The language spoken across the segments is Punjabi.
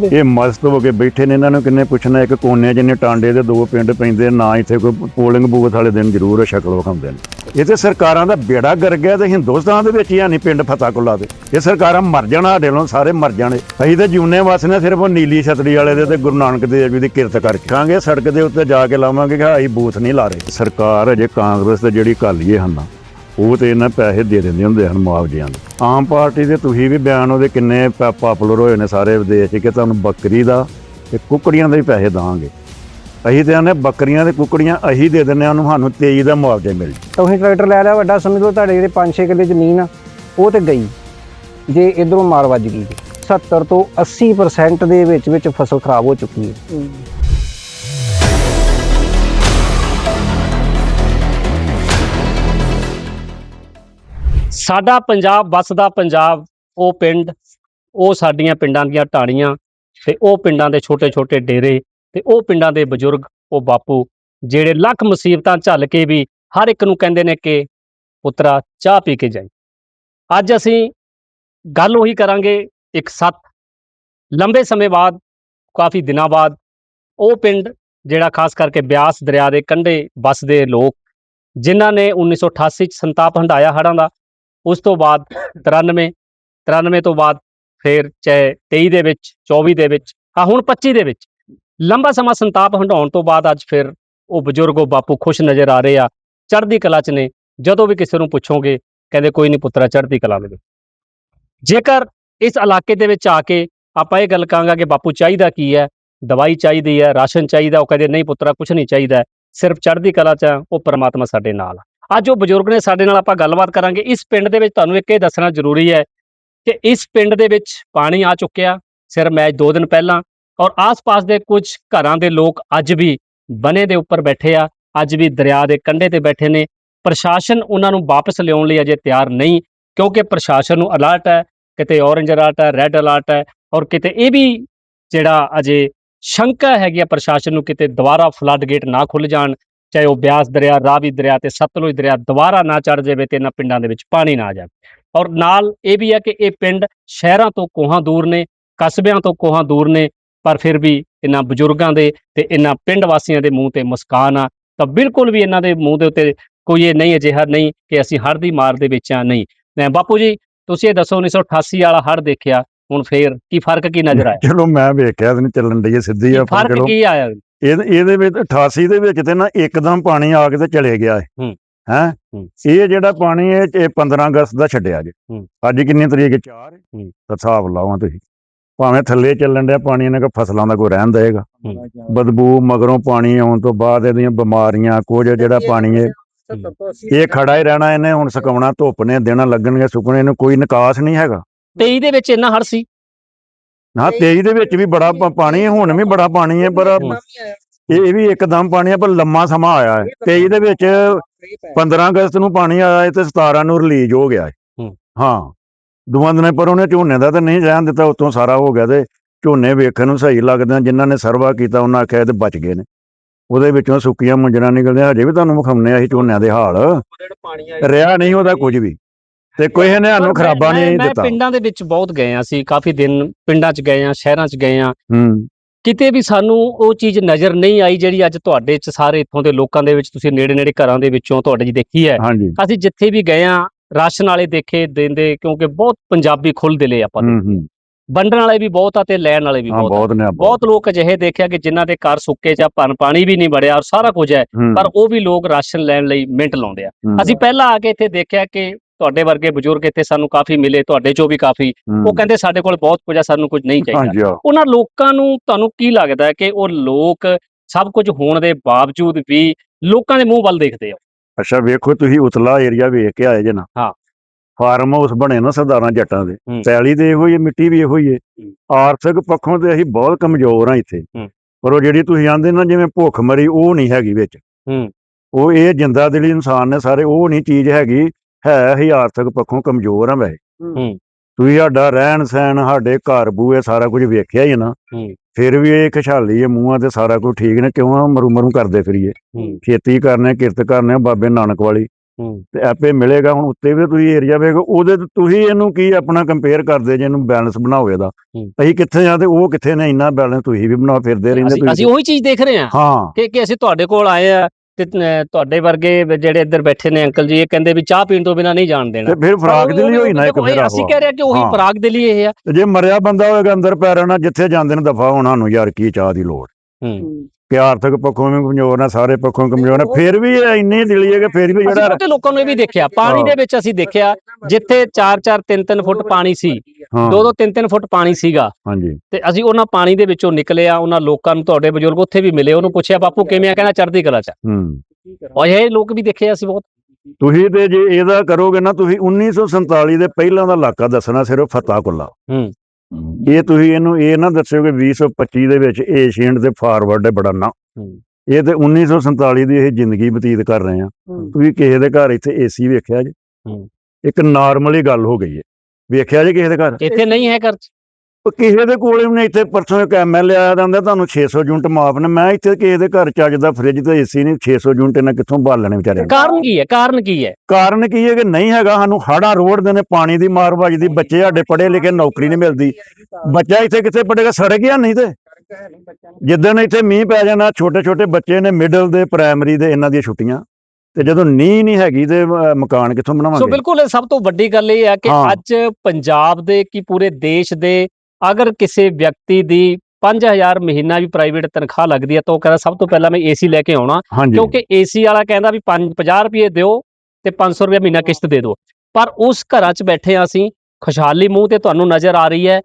ਇਹ ਮਸਤ ਹੋ ਕੇ ਬੈਠੇ ਨੇ, ਇਹਨਾਂ ਨੂੰ ਕਿੰਨੇ ਪੁੱਛਣਾ, ਇੱਕ ਕੋਨੇ ਜਿੰਨੇ ਟਾਂਡੇ ਦੇ, ਦੋ ਪਿੰਡ ਪੈਂਦੇ, ਨਾ ਇੱਥੇ ਕੋਈ ਪੋਲਿੰਗ ਬੂਥ ਵਾਲੇ ਦਿਨ ਜ਼ਰੂਰ ਸ਼ਕਲ ਵਿਖਾਉਂਦੇ ਨੇ। ਇਹ ਤੇ ਸਰਕਾਰਾਂ ਦਾ ਬੇੜਾ ਗਰ ਗਿਆ ਤੇ ਹਿੰਦੁਸਤਾਨ ਦੇ ਵਿੱਚ ਹੀ ਨਹੀਂ ਪਿੰਡ ਫਤਾ ਦੇ। ਇਹ ਸਰਕਾਰਾਂ ਮਰ ਜਾਣਾ, ਸਾਡੇ ਵੱਲੋਂ ਸਾਰੇ ਮਰ ਜਾਣੇ। ਅਸੀਂ ਤੇ ਜੂਨੇ ਵਾਸਨੇ ਸਿਰਫ ਉਹ ਨੀਲੀ ਛਤਰੀ ਵਾਲੇ ਦੇ ਤੇ ਗੁਰੂ ਨਾਨਕ ਦੇਵ ਜੀ ਦੀ ਕਿਰਤ ਕਰਕੇ ਖਾਂਗੇ ਸੜਕ ਦੇ ਉੱਤੇ ਜਾ ਕੇ ਲਾਵਾਂਗੇ ਕਿ ਅਸੀਂ ਬੂਥ ਨਹੀਂ ਲਾ ਰਹੇ। ਸਰਕਾਰ ਅਜੇ ਕਾਂਗਰਸ ਤੇ ਜਿਹੜੀ ਕਾਲੀਏ ਹਨ। ਉਹ ਤੇ ਇਹਨਾਂ ਪੈਸੇ ਦੇ ਦਿੰਦੇ ਹੁੰਦੇ ਹਨ ਮੁਆਵਜ਼ਿਆਂ ਦੇ। ਆਮ ਪਾਰਟੀ ਦੇ ਤੁਸੀਂ ਵੀ ਬਿਆਨ ਉਹਦੇ ਕਿੰਨੇ ਪਾਪੂਲਰ ਹੋਏ ਨੇ ਸਾਰੇ ਵਿਦੇਸ਼ ਕਿ ਤੁਹਾਨੂੰ ਬੱਕਰੀ ਦਾ ਤੇ ਕੁੱਕੜੀਆਂ ਦੇ ਵੀ ਪੈਸੇ ਦਾਂਗੇ। ਅਸੀਂ ਤੇ ਆਨੇ ਬੱਕਰੀਆਂ ਤੇ ਕੁੱਕੜੀਆਂ ਅਸੀਂ ਦੇ ਦਿੰਦੇ ਹਾਂ ਉਹਨੂੰ ਸਾਨੂੰ 23 ਦਾ ਮੁਆਵਜ਼ਾ ਮਿਲ ਜੇ ਤੁਸੀਂ ਟਰੈਕਟਰ ਲੈ ਲਿਆ ਵੱਡਾ ਸਮਝ ਲਓ ਤੁਹਾਡੇ ਜਿਹੜੇ 5-6 ਕਿੱਲੇ ਜ਼ਮੀਨ ਆ ਉਹ ਤੇ ਗਈ। ਜੇ ਇਧਰੋਂ ਮਾਰ ਵੱਜ ਗਈ ਤੇ। 70 ਤੋਂ 80% ਦੇ ਵਿੱਚ ਵਿੱਚ ਫਸਲ ਖਰਾਬ ਹੋ ਚੁੱਕੀ ਹੈ। ਸਾਡਾ ਪੰਜਾਬ ਵੱਸਦਾ ਪੰਜਾਬ, ਉਹ ਪਿੰਡ, ਉਹ ਸਾਡੀਆਂ ਪਿੰਡਾਂ ਦੀਆਂ ਢਾਣੀਆਂ ਤੇ ਉਹ ਪਿੰਡਾਂ ਦੇ ਛੋਟੇ-ਛੋਟੇ ਡੇਰੇ ਤੇ ਉਹ ਪਿੰਡਾਂ ਦੇ ਬਜ਼ੁਰਗ, ਉਹ ਬਾਪੂ, ਜਿਹੜੇ ਲੱਖ ਮੁਸੀਬਤਾਂ ਝੱਲ ਕੇ ਵੀ ਹਰ ਇੱਕ ਨੂੰ ਕਹਿੰਦੇ ਨੇ ਕਿ ਪੁੱਤਰਾ, ਚਾਹ ਪੀ ਕੇ ਜਾਈ। ਅੱਜ ਅਸੀਂ ਗੱਲ ਉਹੀ ਕਰਾਂਗੇ ਇੱਕ ਸੱਤ। ਲੰਬੇ ਸਮੇਂ ਬਾਅਦ, ਕਾਫੀ ਦਿਨਾਂ ਬਾਅਦ, ਉਹ ਪਿੰਡ ਜਿਹੜਾ ਖਾਸ ਕਰਕੇ ਬਿਆਸ ਦਰਿਆ ਦੇ ਕੰਢੇ ਵੱਸਦੇ ਲੋਕ, ਜਿਨ੍ਹਾਂ ਨੇ 1988 ਚ ਸੰਤਾਪ ਹੰਡਾਇਆ ਹੜ੍ਹਾਂ ਦਾ ਉਸ ਤੋਂ ਬਾਅਦ 93 93 ਤੋਂ ਬਾਅਦ ਫਿਰ ਚਾਹੇ 23 ਦੇ ਵਿੱਚ 24 ਦੇ ਵਿੱਚ ਆ ਹੁਣ 25 ਦੇ ਵਿੱਚ। ਲੰਬਾ ਸਮਾਂ ਸੰਤਾਪ ਹੰਡਾਉਣ ਤੋਂ ਬਾਅਦ ਅੱਜ ਫਿਰ ਉਹ ਬਜ਼ੁਰਗ ਉਹ ਬਾਪੂ ਖੁਸ਼ ਨਜ਼ਰ ਆ ਰਹੇ ਆ। ਚੜ੍ਹਦੀ ਕਲਾ 'ਚ ਨੇ। ਜਦੋਂ ਵੀ ਕਿਸੇ ਨੂੰ ਪੁੱਛੋਗੇ ਕਹਿੰਦੇ ਕੋਈ ਨਹੀਂ ਪੁੱਤਰਾ ਚੜ੍ਹਦੀ ਕਲਾ ਵਿੱਚ। ਜੇਕਰ ਇਸ ਇਲਾਕੇ ਦੇ ਵਿੱਚ ਆ ਕੇ ਆਪਾਂ ਇਹ ਗੱਲ ਕਹਾਂਗਾ ਕਿ ਬਾਪੂ ਚਾਹੀਦਾ ਕੀ ਹੈ? ਦਵਾਈ ਚਾਹੀਦੀ ਹੈ ਰਾਸ਼ਨ ਚਾਹੀਦਾ ਉਹ ਕਹਿੰਦੇ ਨਹੀਂ ਪੁੱਤਰਾ ਕੁਝ ਨਹੀਂ ਚਾਹੀਦਾ। ਸਿਰਫ ਚੜ੍ਹਦੀ ਕਲਾ 'ਚ ਆ, ਉਹ ਪਰਮਾਤਮਾ ਸਾਡੇ ਨਾਲ ਆ। ਅੱਜ ਉਹ ਬਜ਼ੁਰਗ ਨੇ ਸਾਡੇ ਨਾਲ ਆਪਾਂ ਗੱਲਬਾਤ ਕਰਾਂਗੇ। ਇਸ ਪਿੰਡ ਦੇ ਵਿੱਚ ਤੁਹਾਨੂੰ ਇੱਕ ਇਹ ਦੱਸਣਾ ਜ਼ਰੂਰੀ ਹੈ ਕਿ ਇਸ ਪਿੰਡ ਦੇ ਵਿੱਚ ਪਾਣੀ ਆ ਚੁੱਕਿਆ ਸਿਰ ਮੈਚ 2 ਦਿਨ ਪਹਿਲਾਂ ਔਰ ਆਸ-ਪਾਸ ਦੇ ਕੁਝ ਘਰਾਂ ਦੇ ਲੋਕ ਅੱਜ ਵੀ ਬਨੇ ਦੇ ਉੱਪਰ ਬੈਠੇ ਆ, ਅੱਜ ਵੀ ਦਰਿਆ ਦੇ ਕੰਢੇ ਤੇ ਬੈਠੇ ਨੇ। ਪ੍ਰਸ਼ਾਸਨ ਉਹਨਾਂ ਨੂੰ ਵਾਪਸ ਲਿਆਉਣ ਲਈ ਅਜੇ ਤਿਆਰ ਨਹੀਂ ਕਿਉਂਕਿ ਪ੍ਰਸ਼ਾਸਨ ਨੂੰ ਅਲਰਟ ਹੈ, ਕਿਤੇ ਔਰੇਂਜ ਅਲਰਟ ਹੈ ਰੈੱਡ ਅਲਰਟ ਹੈ ਔਰ ਕਿਤੇ ਇਹ ਵੀ ਜਿਹੜਾ ਅਜੇ ਸ਼ੰਕਾ ਹੈਗੀ ਆ ਪ੍ਰਸ਼ਾਸਨ ਨੂੰ ਕਿਤੇ ਦੁਬਾਰਾ ਫਲੱਡ ਗੇਟ ਨਾ ਖੁੱਲ ਜਾਣ। ਚਾਹੇ ਉਹ ਬਿਆਸ ਦਰਿਆ ਰਾਵੀ ਦਰਿਆ ਤੇ ਸਤਲੁਜ ਦਰਿਆ ਦੁਬਾਰਾ ਨਾ ਚੜ ਜਾਵੇ ਤੇ ਇਹਨਾਂ ਪਿੰਡਾਂ ਦੇ ਵਿੱਚ ਪਾਣੀ ਨਾ ਆ ਜਾਵੇ। ਔਰ ਨਾਲ ਇਹ ਵੀ ਹੈ ਕਿ ਇਹ ਪਿੰਡ ਸ਼ਹਿਰਾਂ ਤੋਂ ਕੋਹਾਂ ਦੂਰ ਨੇ ਕਸਬਿਆਂ ਤੋਂ ਕੋਹਾਂ ਦੂਰ ਨੇ ਪਰ ਫਿਰ ਵੀ ਇਹਨਾਂ ਬਜ਼ੁਰਗਾਂ ਦੇ ਤੇ ਇਹਨਾਂ ਪਿੰਡ ਵਾਸੀਆਂ ਦੇ ਮੂੰਹ ਤੇ ਮੁਸਕਾਨ ਆ। ਤਾਂ ਬਿਲਕੁਲ ਵੀ ਇਹਨਾਂ ਦੇ ਮੂੰਹ ਦੇ ਉੱਤੇ ਕੋਈ ਇਹ ਨਹੀਂ ਅਜਿਹਾ ਨਹੀਂ ਕਿ ਅਸੀਂ ਹੜ੍ਹ ਦੀ ਮਾਰ ਦੇ ਵਿੱਚ ਆ ਨਹੀਂ। ਮੈਂ ਬਾਪੂ ਜੀ ਤੁਸੀਂ ਇਹ ਦੱਸੋ 1988 ਵਾਲਾ ਹੜ੍ਹ ਦੇਖਿਆ ਹੁਣ ਫੇਰ ਕੀ ਫ਼ਰਕ ਕੀ ਨਜ਼ਰ ਆਇਆ? ਚਲੋ ਮੈਂ ਵੇਖਿਆ ਨਹੀਂ ਚੱਲਣ ਇਹ ਸਿੱਧੀ ਆਪਾਂ ਫ਼ਰਕ ਕੀ ਆਇਆ? ਇਹ ਇਹਦੇ ਵਿੱਚ 88 ਦੇ ਵਿੱਚ ਤੇ ਨਾ ਇੱਕਦਮ ਪਾਣੀ ਆ ਕੇ ਤੇ ਚਲੇ ਗਿਆ ਹੈ। ਹੂੰ। ਇਹ ਜਿਹੜਾ ਪਾਣੀ ਇਹ ਇਹ 15 ਅਗਸਤ ਦਾ ਛੱਡਿਆ ਜੀ। ਅੱਜ ਕਿੰਨੀ ਤਰੀਕ? 4 ਹੂੰ। ਤਾਂ ਹਿਸਾਬ ਲਾਓ ਤੁਸੀਂ। ਭਾਵੇਂ ਥੱਲੇ ਚੱਲਣ ਡਿਆ ਪਾਣੀ ਇਹਨਾਂ ਕੋ ਫਸਲਾਂ ਦਾ ਕੋਈ ਰਹਿਣ ਦੇਗਾ ਬਦਬੂ ਮਗਰੋਂ ਪਾਣੀ ਆਉਣ ਤੋਂ ਬਾਅਦ ਇਹਦੀਆਂ ਬਿਮਾਰੀਆਂ ਕੁਝ ਜਿਹੜਾ ਪਾਣੀ ਹੈ। ਇਹ ਖੜਾ ਹੀ ਰਹਿਣਾ ਇਹਨੇ ਹੁਣ ਸੁਕਾਉਣਾ ਧੁੱਪ ਨੇ ਦਿਨਾਂ ਲੱਗਣਗੇ ਸੁੱਕਣੇ ਇਹਨੂੰ ਕੋਈ ਨਿਕਾਸ ਨਹੀਂ ਹੈਗਾ। 23 ਦੇ ਵਿੱਚ ਇੰਨਾ ਹੜ੍ਹ ਸੀ। ਨਾ 23 ਦੇ ਵਿੱਚ ਵੀ ਬੜਾ ਪ- ਪਾਣੀ ਹੈ ਹੁਣ ਵੀ ਬੜਾ ਪਾਣੀ ਹੈ ਪਰ। ਇਹ ਇਹ ਵੀ ਇੱਕਦਮ ਪਾਣੀ ਹੈ ਪਰ ਲੰਮਾ ਸਮਾਂ ਆਇਆ ਹੈ। 23 ਦੇ ਵਿੱਚ 15 ਅਗਸਤ ਨੂੰ ਪਾਣੀ ਆਇਆ ਹੈ ਤੇ 17 ਨੂੰ ਰਿਲੀਜ਼ ਹੋ ਗਿਆ ਹੈ। ਹੂੰ। ਹਾਂ। ਦੋਵਾਂ ਦਿਨਾਂ ਪਰ ਉਹਨੇ ਝੋਨੇ ਦਾ ਤਾਂ ਨਹੀਂ ਰਹਿਣ ਦਿੱਤਾ ਉਤੋਂ ਸਾਰਾ ਹੋ ਗਿਆ ਤੇ ਝੋਨੇ ਵੇਖਣ ਨੂੰ ਸਹੀ ਲੱਗਦੇ ਆ ਜਿਨ੍ਹਾਂ ਨੇ ਸਰਵਾ ਕੀਤਾ ਉਹਨਾਂ ਆਖਿਆ ਇਹ ਤੇ ਬਚ ਗਏ ਨੇ। ਉਹਦੇ ਵਿੱਚੋਂ ਸੁੱਕੀਆਂ ਮੁੰਜਰਾਂ ਨਿਕਲਦੀਆਂ ਹਜੇ ਵੀ ਤੁਹਾਨੂੰ ਵਿਖਾਉਂਦੇ ਆ ਅਸੀਂ ਝੋਨਿਆਂ ਦੇ ਹਾਲ। ਰਿਹਾ ਨਹੀਂ ਉਹਦਾ ਕੁਝ ਵੀ। ਤੇ ਕੋਈ ਨੇ ਸਾਨੂੰ ਖਰਾਬਾ ਨਹੀਂ ਮੈਂ ਦਿੱਤਾ। ਪਿੰਡਾਂ ਦੇ ਵਿੱਚ ਬਹੁਤ ਗਏ ਆ ਅਸੀਂ ਕਾਫੀ ਦਿਨ ਪਿੰਡਾਂ 'ਚ ਗਏ ਆ ਸ਼ਹਿਰਾਂ 'ਚ ਗਏ ਆ ਹੂੰ। ਕਿਤੇ ਵੀ ਸਾਨੂੰ ਉਹ ਚੀਜ਼ ਨਜ਼ਰ ਨਹੀਂ ਆਈ ਜਿਹੜੀ ਅੱਜ ਤੁਹਾਡੇ 'ਚ ਸਾਰੇ ਇੱਥੋਂ ਦੇ ਲੋਕਾਂ ਦੇ ਵਿੱਚ ਤੁਸੀਂ ਨੇੜੇ ਨੇੜੇ ਘਰਾਂ ਦੇ ਵਿੱਚੋਂ ਤੁਹਾਡੇ 'ਚ ਦੇਖੀ ਹੈ। ਹਾਂਜੀ। ਅਸੀਂ ਜਿੱਥੇ ਵੀ ਗਏ ਆ ਰਾਸ਼ਨ ਵਾਲੇ ਦੇਖੇ ਦਿੰਦੇ ਕਿਉਂਕਿ ਬਹੁਤ ਪੰਜਾਬੀ ਖੁੱਲ ਦਿਲੇ ਆਪਾਂ ਹੂੰ ਹੂੰ। ਵੰਡਣ ਵਾਲੇ ਵੀ ਬਹੁਤ ਆ ਤੇ ਲੈਣ ਵਾਲੇ ਵੀ ਬਹੁਤ ਆ। ਬਹੁਤ ਨੇ ਬਹੁਤ ਲੋਕ ਅਜਿਹੇ ਦੇਖਿਆ ਕਿ ਜਿਨ੍ਹਾਂ ਦੇ ਘਰ ਸੁੱਕੇ ਜਾਂ ਭਨ ਪਾਣੀ ਵੀ ਨਹੀਂ ਵੜਿਆ ਔਰ ਸਾਰਾ ਕੁਝ ਹੈ। ਪਰ ਉਹ ਵੀ ਲੋਕ ਰਾਸ਼ਨ ਲੈਣ ਲਈ ਮਿੰਟ ਲਾਉਂਦੇ ਆ। ਅਸੀਂ ਪਹਿਲਾਂ ਆ ਕੇ ਇੱਥੇ ਦੇਖਿਆ ਕਿ ਤੁਹਾਡੇ ਵਰਗੇ ਬਜ਼ੁਰਗ ਇੱਥੇ ਸਾਨੂੰ ਕਾਫੀ ਮਿਲੇ ਤੁਹਾਡੇ ਚੋਂ ਵੀ ਕਾਫੀ ਉਹ ਕਹਿੰਦੇ ਸਾਡੇ ਕੋਲ ਬਹੁਤ ਕੁਝ ਆ ਸਾਨੂੰ ਕੁਝ ਨਹੀਂ ਚਾਹੀਦਾ ਆ, ਉਹਨਾਂ ਲੋਕਾਂ ਨੂੰ ਤੁਹਾਨੂੰ ਕੀ ਲੱਗਦਾ ਹੈ ਕਿ ਉਹ ਲੋਕ ਸਭ ਕੁਝ ਹੋਣ ਦੇ ਬਾਵਜੂਦ ਵੀ ਲੋਕਾਂ ਦੇ ਮੂੰਹ ਵੱਲ ਦੇਖਦੇ ਆ ਅੱਛਾ ਵੇਖੋ ਤੁਸੀਂ ਉਤਲਾ ਏਰੀਆ ਵੇਖ ਕੇ ਆਏ ਜੇ ਨਾ ਹਾਂ। ਫਾਰਮ ਹਾਊਸ ਬਣੇ ਨਾ ਸਰਦਾਰਾਂ ਜੱਟਾਂ ਦੇ। ਪੈਲੀ ਦੇ ਇਹੋ ਹੀ ਮਿੱਟੀ ਵੀ ਇਹੋ ਹੀ ਹੈ। ਆਰਥਿਕ ਪੱਖੋਂ ਤੇ ਅਸੀਂ ਬਹੁਤ ਕਮਜ਼ੋਰ ਹਾਂ ਇੱਥੇ। ਪਰ ਉਹ ਜਿਹੜੀ ਤੁਸੀਂ ਆਂਦੇ ਨਾ ਜਿਵੇਂ ਭੁੱਖ ਮਰੀ ਉਹ ਨਹੀਂ ਹੈਗੀ ਵਿੱਚ। ਉਹ ਇਹ ਜਿੰਦਾ ਦਿਲੀ ਇਨਸਾਨ ਨੇ ਸਾਰੇ ਉਹ ਨਹੀਂ ਚੀਜ਼ ਹੈਗੀ ਹੈ ਅਸੀਂ ਆਰਥਿਕ ਪੱਖੋਂ ਕਮਜ਼ੋਰ ਹਾਂ ਵੈਸੇ ਹੂੰ। ਤੁਸੀਂ ਸਾਡਾ ਰਹਿਣ ਸਹਿਣ ਸਾਡੇ ਘਰ ਬੂਏ ਸਾਰਾ ਕੁਝ ਵੇਖਿਆ ਹੀ ਹੈ ਨਾ ਹੂੰ। ਫਿਰ ਵੀ ਇਹ ਖੁਸ਼ਹਾਲੀ ਹੈ ਮੂੰਹਾਂ ਤੇ ਸਾਰਾ ਕੁਝ ਠੀਕ ਨੇ ਕਿਉਂ ਆ ਮਰੂ ਮਰੂ ਕਰਦੇ ਫਿਰੀਏ ਹੂੰ। ਖੇਤੀ ਕਰਨੇ ਕਿਰਤ ਕਰਨੇ ਬਾਬੇ ਨਾਨਕ ਵਾਲੀ ਹੂੰ। ਤੇ ਆਪੇ ਮਿਲੇਗਾ ਹੁਣ ਉੱਤੇ ਵੀ ਤੁਸੀਂ ਏਰੀਆ ਵੇਖੋ ਉਹਦੇ ਤੇ ਤੁਸੀਂ ਇਹਨੂੰ ਕੀ ਆਪਣਾ ਕੰਪੇਅਰ ਕਰਦੇ ਜੇ ਇਹਨੂੰ ਬੈਲੈਂਸ ਬਣਾਓ ਇਹਦਾ ਹੂੰ। ਅਸੀਂ ਕਿੱਥੇ ਆ ਤੇ ਉਹ ਕਿੱਥੇ ਨੇ ਇੰਨਾ ਬੈਲੈਂਸ ਤੁਸੀਂ ਵੀ ਬਣਾਓ ਫਿਰਦੇ ਰਹਿੰਦੇ ਅਸੀਂ ਅਸੀਂ ਉਹੀ ਚੀਜ਼ ਦੇਖ ਰਹੇ ਹਾਂ ਹਾਂ ਕਿ ਕਿ ਅਸੀਂ ਤੁਹਾਡੇ ਕੋਲ ਆਏ ਆ ਤੇ ਤੁਹਾਡੇ ਵਰਗੇ ਜਿਹੜੇ ਇੱਧਰ ਬੈਠੇ ਨੇ ਅੰਕਲ ਜੀ ਇਹ ਕਹਿੰਦੇ ਵੀ ਚਾਹ ਪੀਣ ਤੋਂ ਬਿਨਾ ਨਹੀਂ ਜਾਣ ਦੇਣਾ ਫਿਰ ਫਰਾਕ ਦੇ ਲਈ ਹੋਈ ਨਾ ਇੱਕ ਫਿਰ ਅਸੀਂ। ਕਹਿ ਰਹੇ ਕਿ ਉਹੀ। ਫਰਾਕ ਦੇ ਲਈ ਇਹ ਆ ਜੇ ਮਰਿਆ ਬੰਦਾ ਹੋਏਗਾ ਅੰਦਰ ਪੈ ਰਹਿਣਾ ਜਿੱਥੇ ਜਾਂਦੇ ਨੇ ਦਫਾ ਹੋਣਾ ਨੂੰ ਯਾਰ ਕੀ ਚਾਹ ਦੀ ਲੋੜ ਹੂੰ ਕਿ ਆਰਥਿਕ ਪੱਖੋਂ ਵੀ ਕਮਜ਼ੋਰ ਨੇ ਸਾਰੇ ਪੱਖੋਂ ਕਮਜ਼ੋਰ ਨੇ। ਫਿਰ ਵੀ ਇਹ ਇੰਨੀ ਦਿਲੀ ਹੈ ਕਿ ਫਿਰ ਵੀ ਜਿਹੜਾ ਬਹੁਤੇ ਲੋਕਾਂ ਨੂੰ ਇਹ ਵੀ ਦੇਖਿਆ ਪਾਣੀ। ਦੇ ਵਿੱਚ ਅਸੀਂ ਦੇਖਿਆ ਜਿੱਥੇ 4-4 3-3 ਫੁੱਟ ਪਾਣੀ ਸੀ ਹਾਂ। 2-2 3-3 ਫੁੱਟ ਪਾਣੀ ਸੀਗਾ। ਹਾਂਜੀ। ਤੇ ਅਸੀਂ ਉਹਨਾਂ ਪਾਣੀ ਦੇ ਵਿੱਚੋਂ ਨਿਕਲੇ ਆ ਉਹਨਾਂ ਲੋਕਾਂ ਨੂੰ ਤੁਹਾਡੇ ਬਜ਼ੁਰਗ ਉੱਥੇ ਵੀ ਮਿਲੇ ਉਹਨੂੰ ਪੁੱਛਿਆ ਬਾਪੂ ਕਿਵੇਂ ਆ? ਕਹਿੰਦਾ ਚੜ੍ਹਦੀ ਕਲਾ ਚ। ਹੂੰ। ਔਰ ਇਹ ਲੋਕ ਵੀ ਦੇਖੇ ਅਸੀਂ ਬਹੁਤ। ਤੁਸੀਂ ਤੇ ਜੇ ਇਹਦਾ ਕਰੋਗੇ ਨਾ ਤੁਸੀਂ 1947 ਦੇ ਪਹਿਲਾਂ ਦਾ ਇਲਾਕਾ ਦੱਸਣਾ ਸਿਰਫ ਫਤਾ ਕੁੱਲਾ ਹੂੰ। ਇਹ ਤੁਸੀਂ ਇਹਨੂੰ ਇਹ ਨਾ ਦੱਸਿਓ ਕਿ 2025 ਦੇ ਵਿੱਚ ਏਸ਼ੀਅਨ ਤੇ ਫਾਰਵਰਡ ਹੈ ਬੜਾ ਨਾ। ਹੂੰ। ਇਹ ਤੇ 1947 ਦੀ ਇਹ ਜ਼ਿੰਦਗੀ ਬਤੀਤ ਕਰ ਰਹੇ ਆ। ਤੁਸੀਂ ਕਿਸੇ ਦੇ ਘਰ ਇੱਥੇ ਏਸੀ ਵੇਖਿਆ ਜੀ? ਹੂੰ। ਇੱਕ ਨਾਰਮਲੀ ਗੱਲ ਹੋ ਗਈ ਹੈ ਵੇਖਿਆ ਜੀ ਕਿਸੇ ਦੇ ਘਰ? ਇੱਥੇ ਨਹੀਂ ਹੈ ਘਰ ਕਿਸੇ ਦੇ ਕੋਲੇ ਵੀ ਨਹੀਂ ਇੱਥੇ ਪਰਸੋਂ ਇੱਕ ਐਮਐਲਏ ਆਇਆ ਜਾਂਦਾ ਤੁਹਾਨੂੰ 600 ਯੂਨਿਟ ਮਾਫ ਨੇ। ਮੈਂ ਇੱਥੇ ਕਿਸੇ ਦੇ ਘਰ ਚੱਜ ਦਾ ਫ੍ਰਿਜ ਤੇ ਏਸੀ ਨਹੀਂ 600 ਯੂਨਿਟ ਇਹਨਾਂ ਕਿੱਥੋਂ ਬਾਲਣੇ ਵਿਚਾਰੇ ਕਾਰਨ ਕੀ ਹੈ? ਕਾਰਨ ਕੀ ਹੈ? ਕਾਰਨ ਕੀ ਹੈ ਕਿ ਨਹੀਂ ਹੈਗਾ? ਸਾਨੂੰ ਹਾੜਾ ਰੋਡ ਦੇ ਨੇ ਪਾਣੀ ਦੀ ਮਾਰ ਵੱਜਦੀ ਬੱਚੇ ਸਾਡੇ ਪੜ੍ਹੇ ਲਿਖੇ ਨੌਕਰੀ ਨਹੀਂ ਮਿਲਦੀ। ਬੱਚਾ ਇੱਥੇ ਕਿੱਥੇ ਪੜੇਗਾ ਸੜ ਗਿਆ ਨਹੀਂ ਤੇ? ਜਿੱਦਣ ਇੱਥੇ ਮੀਂਹ ਪੈ ਜਾਣਾ ਛੋਟੇ ਛੋਟੇ ਬੱਚੇ ਨੇ ਮਿਡਲ ਦੇ ਪ੍ਰਾਇਮਰੀ ਦੇ ਇਹਨਾਂ ਦੀਆਂ ਛੁੱਟੀਆਂ। ਤੇ ਜਦੋਂ ਨੀਂਹ ਨਹੀਂ ਹੈਗੀ ਤੇ ਮਕਾਨ ਕਿੱਥੋਂ ਸੋ ਬਣਾਵਾਂਗੇ ਬਿਲਕੁਲ ਇਹ ਸਭ ਤੋਂ ਵੱਡੀ ਗੱਲ ਇਹ ਹੈ ਕਿ ਹਾਂ। ਅੱਜ ਪੰਜਾਬ ਦੇ ਕੀ ਪੂਰੇ ਦੇਸ਼ ਦੇ ਅਗਰ ਕਿਸੇ ਵਿਅਕਤੀ ਦੀ 5000 ਮਹੀਨਾ ਵੀ ਪ੍ਰਾਈਵੇਟ ਤਨਖਾਹ ਲੱਗਦੀ ਹੈ ਤਾਂ ਉਹ ਕਹਿੰਦਾ ਸਭ ਤੋਂ ਪਹਿਲਾਂ ਮੈਂ ਏਸੀ ਲੈ ਕੇ ਆਉਣਾ ਹਾਂਜੀ। ਕਿਉਂਕਿ ਏਸੀ ਵਾਲਾ ਕਹਿੰਦਾ ਵੀ 50 ਰੁਪਏ ਦਿਓ ਤੇ 500 ਰੁਪਏ ਮਹੀਨਾ ਕਿਸ਼ਤ ਦੇ ਦਿਓ। ਪਰ ਉਸ ਘਰਾਂ 'ਚ ਬੈਠੇ ਹਾਂ ਅਸੀਂ ਖੁਸ਼ਹਾਲੀ ਮੂੰਹ ਤੇ ਤੁਹਾਨੂੰ ਨਜ਼ਰ ਆ ਰਹੀ ਹੈ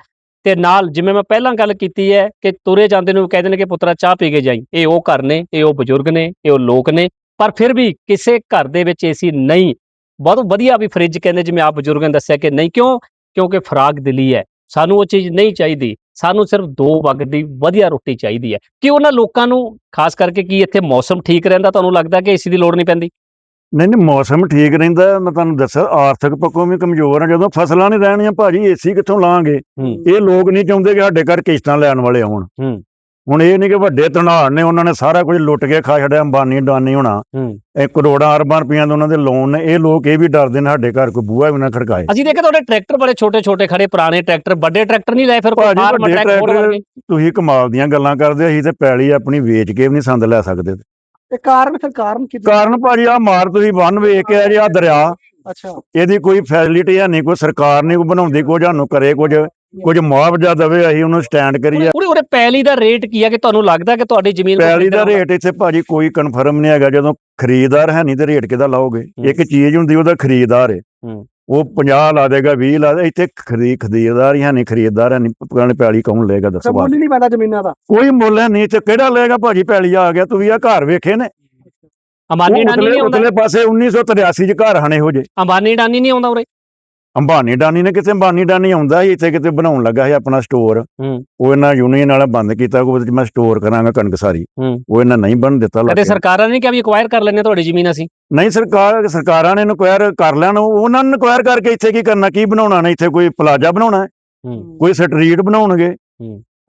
ਤੇ ਨਾਲ ਜਿਵੇਂ ਮੈਂ ਪਹਿਲਾਂ ਗੱਲ ਕੀਤੀ ਹੈ ਕਿ ਤੁਰੇ ਜਾਂਦੇ ਨੂੰ ਕਹਿੰਦੇ ਨੇ ਕਿ ਪੁੱਤਰਾ ਚਾਹ ਪੀ ਕੇ ਜਾਈ। ਇਹ ਉਹ ਘਰ ਨੇ ਇਹ ਉਹ ਬਜ਼ੁਰਗ ਨੇ ਇਹ ਉਹ ਲੋਕ ਨੇ। ਪਰ ਫਿਰ ਵੀ ਕਿਸੇ ਘਰ ਦੇ ਵਿੱਚ ਏਸੀ ਨਹੀਂ। ਬਹੁਤ ਵਧੀਆ ਵੀ ਫ੍ਰਿਜ ਕਹਿੰਦੇ ਜਿਵੇਂ ਆਪ ਬਜ਼ੁਰਗਾਂ ਨੇ ਦੱਸਿਆ ਕਿ ਨਹੀਂ ਕਿਉਂ? ਕਿਉਂਕਿ ਫਰਾਗ ਦਿਲੀ ਹੈ। ਸਾਨੂੰ ਉਹ ਚੀਜ਼ ਨਹੀਂ ਚਾਹੀਦੀ। ਸਾਨੂੰ ਸਿਰਫ ਦੋ ਵਕਤ ਦੀ ਵਧੀਆ ਰੋਟੀ ਚਾਹੀਦੀ ਹੈ। ਕਿ ਉਹਨਾਂ ਲੋਕਾਂ ਨੂੰ ਖਾਸ ਕਰਕੇ ਕੀ ਇੱਥੇ ਮੌਸਮ ਠੀਕ ਰਹਿੰਦਾ ਤੁਹਾਨੂੰ ਲੱਗਦਾ ਕਿ ਏਸੀ ਦੀ ਲੋੜ ਨਹੀਂ ਪੈਂਦੀ? ਨਹੀਂ ਨਹੀਂ ਮੌਸਮ ਠੀਕ ਰਹਿੰਦਾ ਮੈਂ ਤੁਹਾਨੂੰ ਦੱਸਿਆ ਆਰਥਿਕ ਪੱਖੋਂ ਵੀ ਕਮਜ਼ੋਰ ਆ। ਜਦੋਂ ਫਸਲਾਂ ਨਹੀਂ ਰਹਿਣੀਆਂ ਭਾਜੀ ਏਸੀ ਕਿੱਥੋਂ ਲਾਂਗੇ? ਇਹ ਲੋਕ ਨਹੀਂ ਚਾਹੁੰਦੇ ਕਿ ਸਾਡੇ ਘਰ ਕਿਸ਼ਤਾਂ ਲੈਣ ਵਾਲੇ ਆਉਣ। ਹੂੰ। ਹੁਣ ਇਹ ਨਹੀਂ ਕਿ ਵੱਡੇ ਧਨਾੜ ਨੇ ਉਹਨਾਂ ਨੇ ਸਾਰਾ ਕੁਝ ਲੁੱਟ ਕੇ ਖਾ ਛੱਡਿਆ ਅੰਬਾਨੀ ਡਾਨੀ ਹੋਣਾ। ਇਹ ਕਰੋੜਾਂ ਅਰਬਾਂ ਰੁਪਈਆਂ ਦੇ ਉਹਨਾਂ ਦੇ ਲੋਨ ਨੇ ਇਹ ਲੋਕ ਇਹ ਵੀ ਡਰਦੇ ਨੇ ਸਾਡੇ ਘਰ ਕੋਈ ਬੂਹਾ ਵੀ ਨਾ ਖੜਕਾਏ। ਅਸੀਂ ਦੇਖਿਆ ਤੁਹਾਡੇ ਟਰੈਕਟਰ ਬੜੇ ਛੋਟੇ ਛੋਟੇ ਖੜੇ ਪੁਰਾਣੇ ਟਰੈਕਟਰ ਵੱਡੇ ਟਰੈਕਟਰ ਨਹੀਂ ਲਏ ਫਿਰ ਕੋਈ ਫਾਰਮ ਟਰੈਕਟਰ ਤੁਸੀਂ ਕਮਾਲ ਦੀਆਂ ਗੱਲਾਂ ਕਰਦੇ ਅਸੀਂ ਤੇ ਪੈਲੀ ਆਪਣੀ ਵੇਚ ਕੇ ਵੀ ਨਹੀਂ ਸੰਦ ਲੈ ਸਕਦੇ। ਤੇ ਕਾਰਨ ਫਿਰ ਕਾਰਨ ਕੀ ਕਾਰਨ ਭਾਜੀ ਆ ਮਾਰ ਤੁਸੀਂ ਬੰਨ ਵੇਖ ਕੇ ਆ ਜੀ ਆ ਦਰਿਆ। ਅੱਛਾ। ਇਹਦੀ ਕੋਈ ਫੈਸਿਲਿਟੀ ਹੈ ਨਹੀਂ ਕੋਈ ਸਰਕਾਰ ਨਹੀਂ ਕੋਈ ਬਣਾਉਂਦੀ ਕੁਝ ਸਾਨੂੰ ਕਰੇ ਕੁਝ। ਕੁਝ ਮੁਆਵਜ਼ਾ ਦੇਵੇ ਅਸੀਂ ਉਹਨੂੰ ਸਟੈਂਡ ਕਰੀਏ। ਉਰੇ ਉਰੇ ਪੈਲੀ ਦਾ ਰੇਟ ਕੀ ਹੈ ਕਿ ਤੁਹਾਨੂੰ ਲੱਗਦਾ ਕਿ ਤੁਹਾਡੀ ਜ਼ਮੀਨ ਪੈਲੀ ਦਾ ਰੇਟ ਇੱਥੇ ਭਾਜੀ ਕੋਈ ਕਨਫਰਮ ਨਹੀਂ ਹੈਗਾ ਜਦੋਂ ਖਰੀਦਦਾਰ ਹੈ ਨਹੀਂ ਤੇ ਰੇਟ ਕਿਦਾ ਲਾਓਗੇ? ਇੱਕ ਚੀਜ਼ ਹੁੰਦੀ ਉਹਦਾ ਖਰੀਦਦਾਰ ਹੈ। ਉਹ 50 ਲਾ ਦੇਗਾ 20 ਲਾ ਦੇ ਇੱਥੇ ਖਰੀਦ ਖਰੀਦਦਾਰ ਹੀ ਹੈ ਨਹੀਂ ਖਰੀਦਦਾਰ ਹੈ ਨਹੀਂ ਪਕਾਣ ਪੈਲੀ ਕੌਣ ਲਏਗਾ ਦੱਸੋ ਬਾਅਦ ਨਹੀਂ ਪੈਂਦਾ ਜ਼ਮੀਨਾਂ ਦਾ। ਕੋਈ ਮੁੱਲ ਹੈ ਨਹੀਂ ਇੱਥੇ ਕਿਹੜਾ ਲਏਗਾ ਭਾਜੀ ਪੈਲੀ ਆ ਗਿਆ ਤੁਸੀਂ ਆ ਘਰ ਵੇਖੇ ਨੇ। ਅੰਬਾਨੀ ਉਹ ਡਾਨੀ ਨਹੀਂ ਆਉਂਦਾ? ਉਤਲੇ ਪਾਸੇ 1983 ਚ ਘਰ ਹਣੇ ਹੋ ਜੇ। ਅੰਬਾਨੀ ਡਾਨੀ ਨਹੀਂ ਆਉਂਦਾ ਉਰੇ? ਅੰਬਾਨੀ ਡਾਨੀ ਨੇ ਕਿਤੇ ਅੰਬਾਨੀ ਡਾਨੀ ਆਉਂਦਾ ਸੀ ਇੱਥੇ ਕਿਤੇ ਬਣਾਉਣ ਲੱਗਾ ਸੀ ਆਪਣਾ ਸਟੋਰ ਹੂੰ। ਉਹ ਇਹਨਾਂ ਯੂਨੀਅਨ ਵਾਲਾ ਬੰਦ ਕੀਤਾ ਕਿ ਉਹਦੇ ਚ ਮੈਂ ਸਟੋਰ ਕਰਾਂਗਾ ਕਣਕ ਸਾਰੀ। ਹੂੰ। ਉਹ ਇਹਨਾਂ ਨਹੀਂ ਬਣ ਦਿੱਤਾ ਕਦੇ ਲਾਗੇ ਸਰਕਾਰਾਂ ਨੇ ਕਿਹਾ ਵੀ ਐਕਵਾਇਰ ਕਰ ਲੈਣੇ ਤੁਹਾਡੀ ਜ਼ਮੀਨ ਅਸੀਂ। ਨਹੀਂ ਸਰਕਾਰ ਸਰਕਾਰਾਂ ਨੇ ਇਨਕੁਆਇਰ ਕਰ ਲੈਣ ਉਹ- ਉਹਨਾਂ ਨੇ ਇਨਕੁਆਇਰ ਕਰਕੇ ਇੱਥੇ ਕੀ ਕਰਨਾ ਕੀ ਬਣਾਉਣਾ ਨੇ ਇੱਥੇ ਕੋਈ ਪਲਾਜ਼ਾ ਬਣਾਉਣਾ ਹੈ? ਕੋਈ ਸਟਰੀਟ ਬਣਾਉਣਗੇ।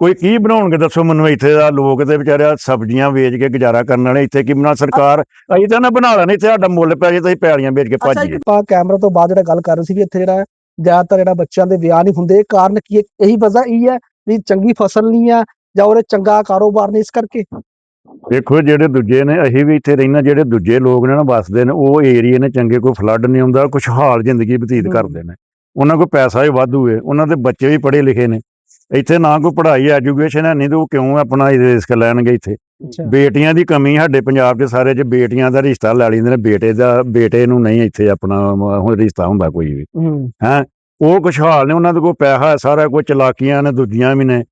ਕੋਈ ਕੀ ਬਣਾਉਣਗੇ ਦੱਸੋ ਮੈਨੂੰ ਇੱਥੇ ਦਾ ਲੋਕ ਤੇ ਵਿਚਾਰਿਆ ਸਬਜ਼ੀਆਂ ਵੇਚ ਕੇ ਗੁਜ਼ਾਰਾ ਕਰਨ ਵਾਲੇ ਇੱਥੇ ਕੀ ਬਣਾ ਸਰਕਾਰ? ਅਸੀਂ ਤਾਂ ਨਾ ਬਣਾ ਲੈਣੇ ਇੱਥੇ ਸਾਡਾ ਮੁੱਲ ਪੈ ਜੇ ਤਾਂ ਅਸੀਂ ਪੈਲੀਆਂ ਵੇਚ ਕੇ ਅੱਛਾ ਭੱਜੀਏ ਇੱਕ ਆਪਾਂ ਕੈਮਰਾ ਤੋਂ ਬਾਅਦ ਜਿਹੜਾ ਗੱਲ ਕਰ ਰਹੇ ਸੀ ਵੀ ਇੱਥੇ ਜਿਹੜਾ ਜ਼ਿਆਦਾਤਰ ਜਿਹੜਾ ਬੱਚਿਆਂ ਦੇ ਵਿਆਹ ਨਹੀਂ ਹੁੰਦੇ ਕਾਰਨ ਕੀ ਹੈ? ਇਹੀ ਵਜ੍ਹਾ ਇਹ ਹੈ ਵੀ ਚੰਗੀ ਫਸਲ ਨਹੀਂ ਆ ਜਾਂ ਉਹਦੇ ਚੰਗਾ ਕਾਰੋਬਾਰ ਨਹੀਂ ਇਸ ਕਰਕੇ? ਦੇਖੋ ਜਿਹੜੇ ਦੂਜੇ ਨੇ ਅਸੀਂ ਵੀ ਇੱਥੇ ਰਹਿਣਾ ਜਿਹੜੇ ਦੂਜੇ ਲੋਕ ਨੇ ਨਾ ਵੱਸਦੇ ਨੇ ਉਹ ਏਰੀਏ ਨੇ ਚੰਗੇ ਕੋਈ ਫਲੱਡ ਨਹੀਂ ਹੁੰਦਾ ਖੁਸ਼ਹਾਲ ਜ਼ਿੰਦਗੀ ਬਤੀਤ। ਕਰਦੇ ਨੇ। ਉਹਨਾਂ ਕੋਲ ਪੈਸਾ ਹੀ ਵਾਧੂ ਹੈ ਉਹਨਾਂ ਦੇ ਬੱਚੇ ਵੀ ਪੜ੍ਹੇ ਲਿਖੇ ਨੇ। ਇੱਥੇ ਨਾ ਕੋਈ ਪੜ੍ਹਾਈ ਐਜੂਕੇਸ਼ਨ ਹੈ ਨਹੀਂ ਤੇ ਉਹ ਕਿਉਂ ਆਪਣਾ ਰਿਸਕ ਲੈਣਗੇ ਇੱਥੇ? ਬੇਟੀਆਂ ਦੀ ਕਮੀ ਸਾਡੇ ਪੰਜਾਬ ਦੇ ਸਾਰੇ 'ਚ ਬੇਟੀਆਂ ਦਾ ਰਿਸ਼ਤਾ ਲੈ ਲੈਂਦੇ ਨੇ ਬੇਟੇ ਦਾ ਬੇਟੇ ਨੂੰ ਨਹੀਂ ਇੱਥੇ ਆਪਣਾ ਹੁਣ ਰਿਸ਼ਤਾ ਹੁੰਦਾ ਕੋਈ ਵੀ। ਹੂੰ। ਉਹ ਖੁਸ਼ਹਾਲ ਨੇ ਉਹਨਾਂ ਦੇ ਕੋਲ ਪੈਸਾ ਹੈ ਸਾਰਾ ਕੁਝ ਚਲਾਕੀਆਂ ਨੇ ਦੂਜੀਆਂ ਵੀ ਨੇ।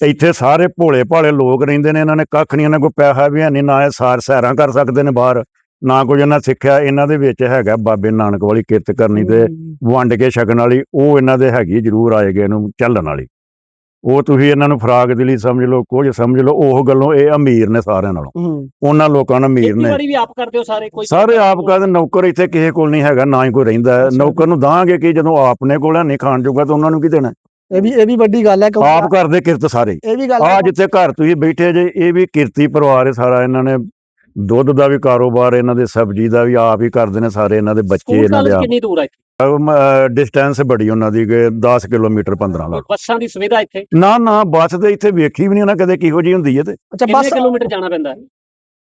ਇੱਥੇ ਸਾਰੇ ਭੋਲੇ ਭਾਲੇ ਲੋਕ ਰਹਿੰਦੇ ਨੇ ਇਹਨਾਂ ਨੇ ਕੱਖ ਨਹੀਂ ਇਹਨਾਂ ਕੋਲ ਪੈਸਾ ਵੀ ਹੈ ਨਹੀਂ ਨਾ ਇਹ ਸਾਰ ਸੈਰਾਂ ਕਰ ਸਕਦੇ ਨੇ ਬਾਹਰ ਨਾ ਕੁਝ ਇਹਨਾਂ ਸਿੱਖਿਆ ਇਹਨਾਂ ਦੇ ਵਿੱਚ ਹੈਗਾ ਬਾਬੇ ਨਾਨਕ ਵਾਲੀ ਕਿਰਤ ਕਰਨੀ ਤੇ ਵੰਡ ਕੇ ਛਕਣ ਵਾਲੀ ਉਹ ਇਹਨਾਂ ਦੇ ਹੈਗੀ ਜ਼ਰੂਰ ਆਏਗੇ ਇਹਨੂੰ ਚੱਲਣ ਵਾਲੀ। ਉਹ ਤੁਸੀਂ ਇਹਨਾਂ ਨੂੰ ਫਰਾਗ ਦੇ ਲਈ ਸਮਝ ਲਓ ਕੁਝ ਸਮਝ ਲਓ ਉਹ ਗੱਲੋਂ ਇਹ ਅਮੀਰ ਨੇ ਸਾਰਿਆਂ ਨਾਲੋਂ। ਉਹਨਾਂ ਲੋਕਾਂ ਨੂੰ ਅਮੀਰ ਨੇ। ਵੀ ਆਪ ਕਰਦੇ ਹੋ ਸਾਰੇ ਕੋਈ ਸਾਰੇ ਆਪ ਕਹਿੰਦੇ ਨੌਕਰ ਇੱਥੇ ਕਿਸੇ ਕੋਲ ਨਹੀਂ ਹੈਗਾ ਨਾ ਹੀ ਕੋਈ ਰਹਿੰਦਾ। ਨੌਕਰ ਨੂੰ ਦਾਂਗੇ ਕਿ ਜਦੋਂ ਆਪਣੇ ਕੋਲ ਨਹੀਂ ਖਾਣ ਜੋਗਾ ਤਾਂ ਉਹਨਾਂ ਨੂੰ ਕੀ ਦੇਣਾ ਇਹ ਵੀ ਇਹ ਵੀ ਵੱਡੀ ਗੱਲ ਹੈ ਕਿਉਂਕਿ ਆਪ ਕਰਦੇ ਕਿਰਤ ਸਾਰੇ। ਇਹ ਵੀ ਗੱਲ ਆ ਜਿੱਥੇ ਘਰ ਤੁਸੀਂ ਬੈਠੇ ਜੇ ਇਹ ਵੀ ਕਿਰਤੀ ਪਰਿਵਾਰ ਹੈ ਸਾਰਾ ਇਹਨਾਂ ਨੇ ਦੁੱਧ ਦਾ ਵੀ ਕਾਰੋਬਾਰ ਇਹਨਾਂ ਦੇ ਸਬਜ਼ੀ ਦਾ ਵੀ ਆਪ ਹੀ ਕਰਦੇ ਨੇ ਸਾਰੇ ਇਹਨਾਂ ਦੇ ਬੱਚੇ ਇਹਨਾਂ ਦੇ ਕਿੰਨੀ ਦੂਰ ਹੈ ਡਿਸਟੈਂਸ ਬੜੀ ਉਹਨਾਂ ਦੀ 10 ਕਿਲੋਮੀਟਰ 15 ਲਾ ਬੱਸਾਂ ਦੀ ਸੁਵਿਧਾ ਇੱਥੇ? ਨਾ ਨਾ ਬੱਸ ਤੇ ਇੱਥੇ ਵੇਖੀ ਵੀ ਨਹੀਂ ਉਹਨਾਂ ਕਦੇ ਕਿਹੋ ਜੀ ਹੁੰਦੀ ਹੈ ਤੇ। ਅੱਛਾ ਕਿੰਨੇ ਬਸ ਕਿਲੋਮੀਟਰ ਜਾਣਾ ਪੈਂਦਾ ਹੈ?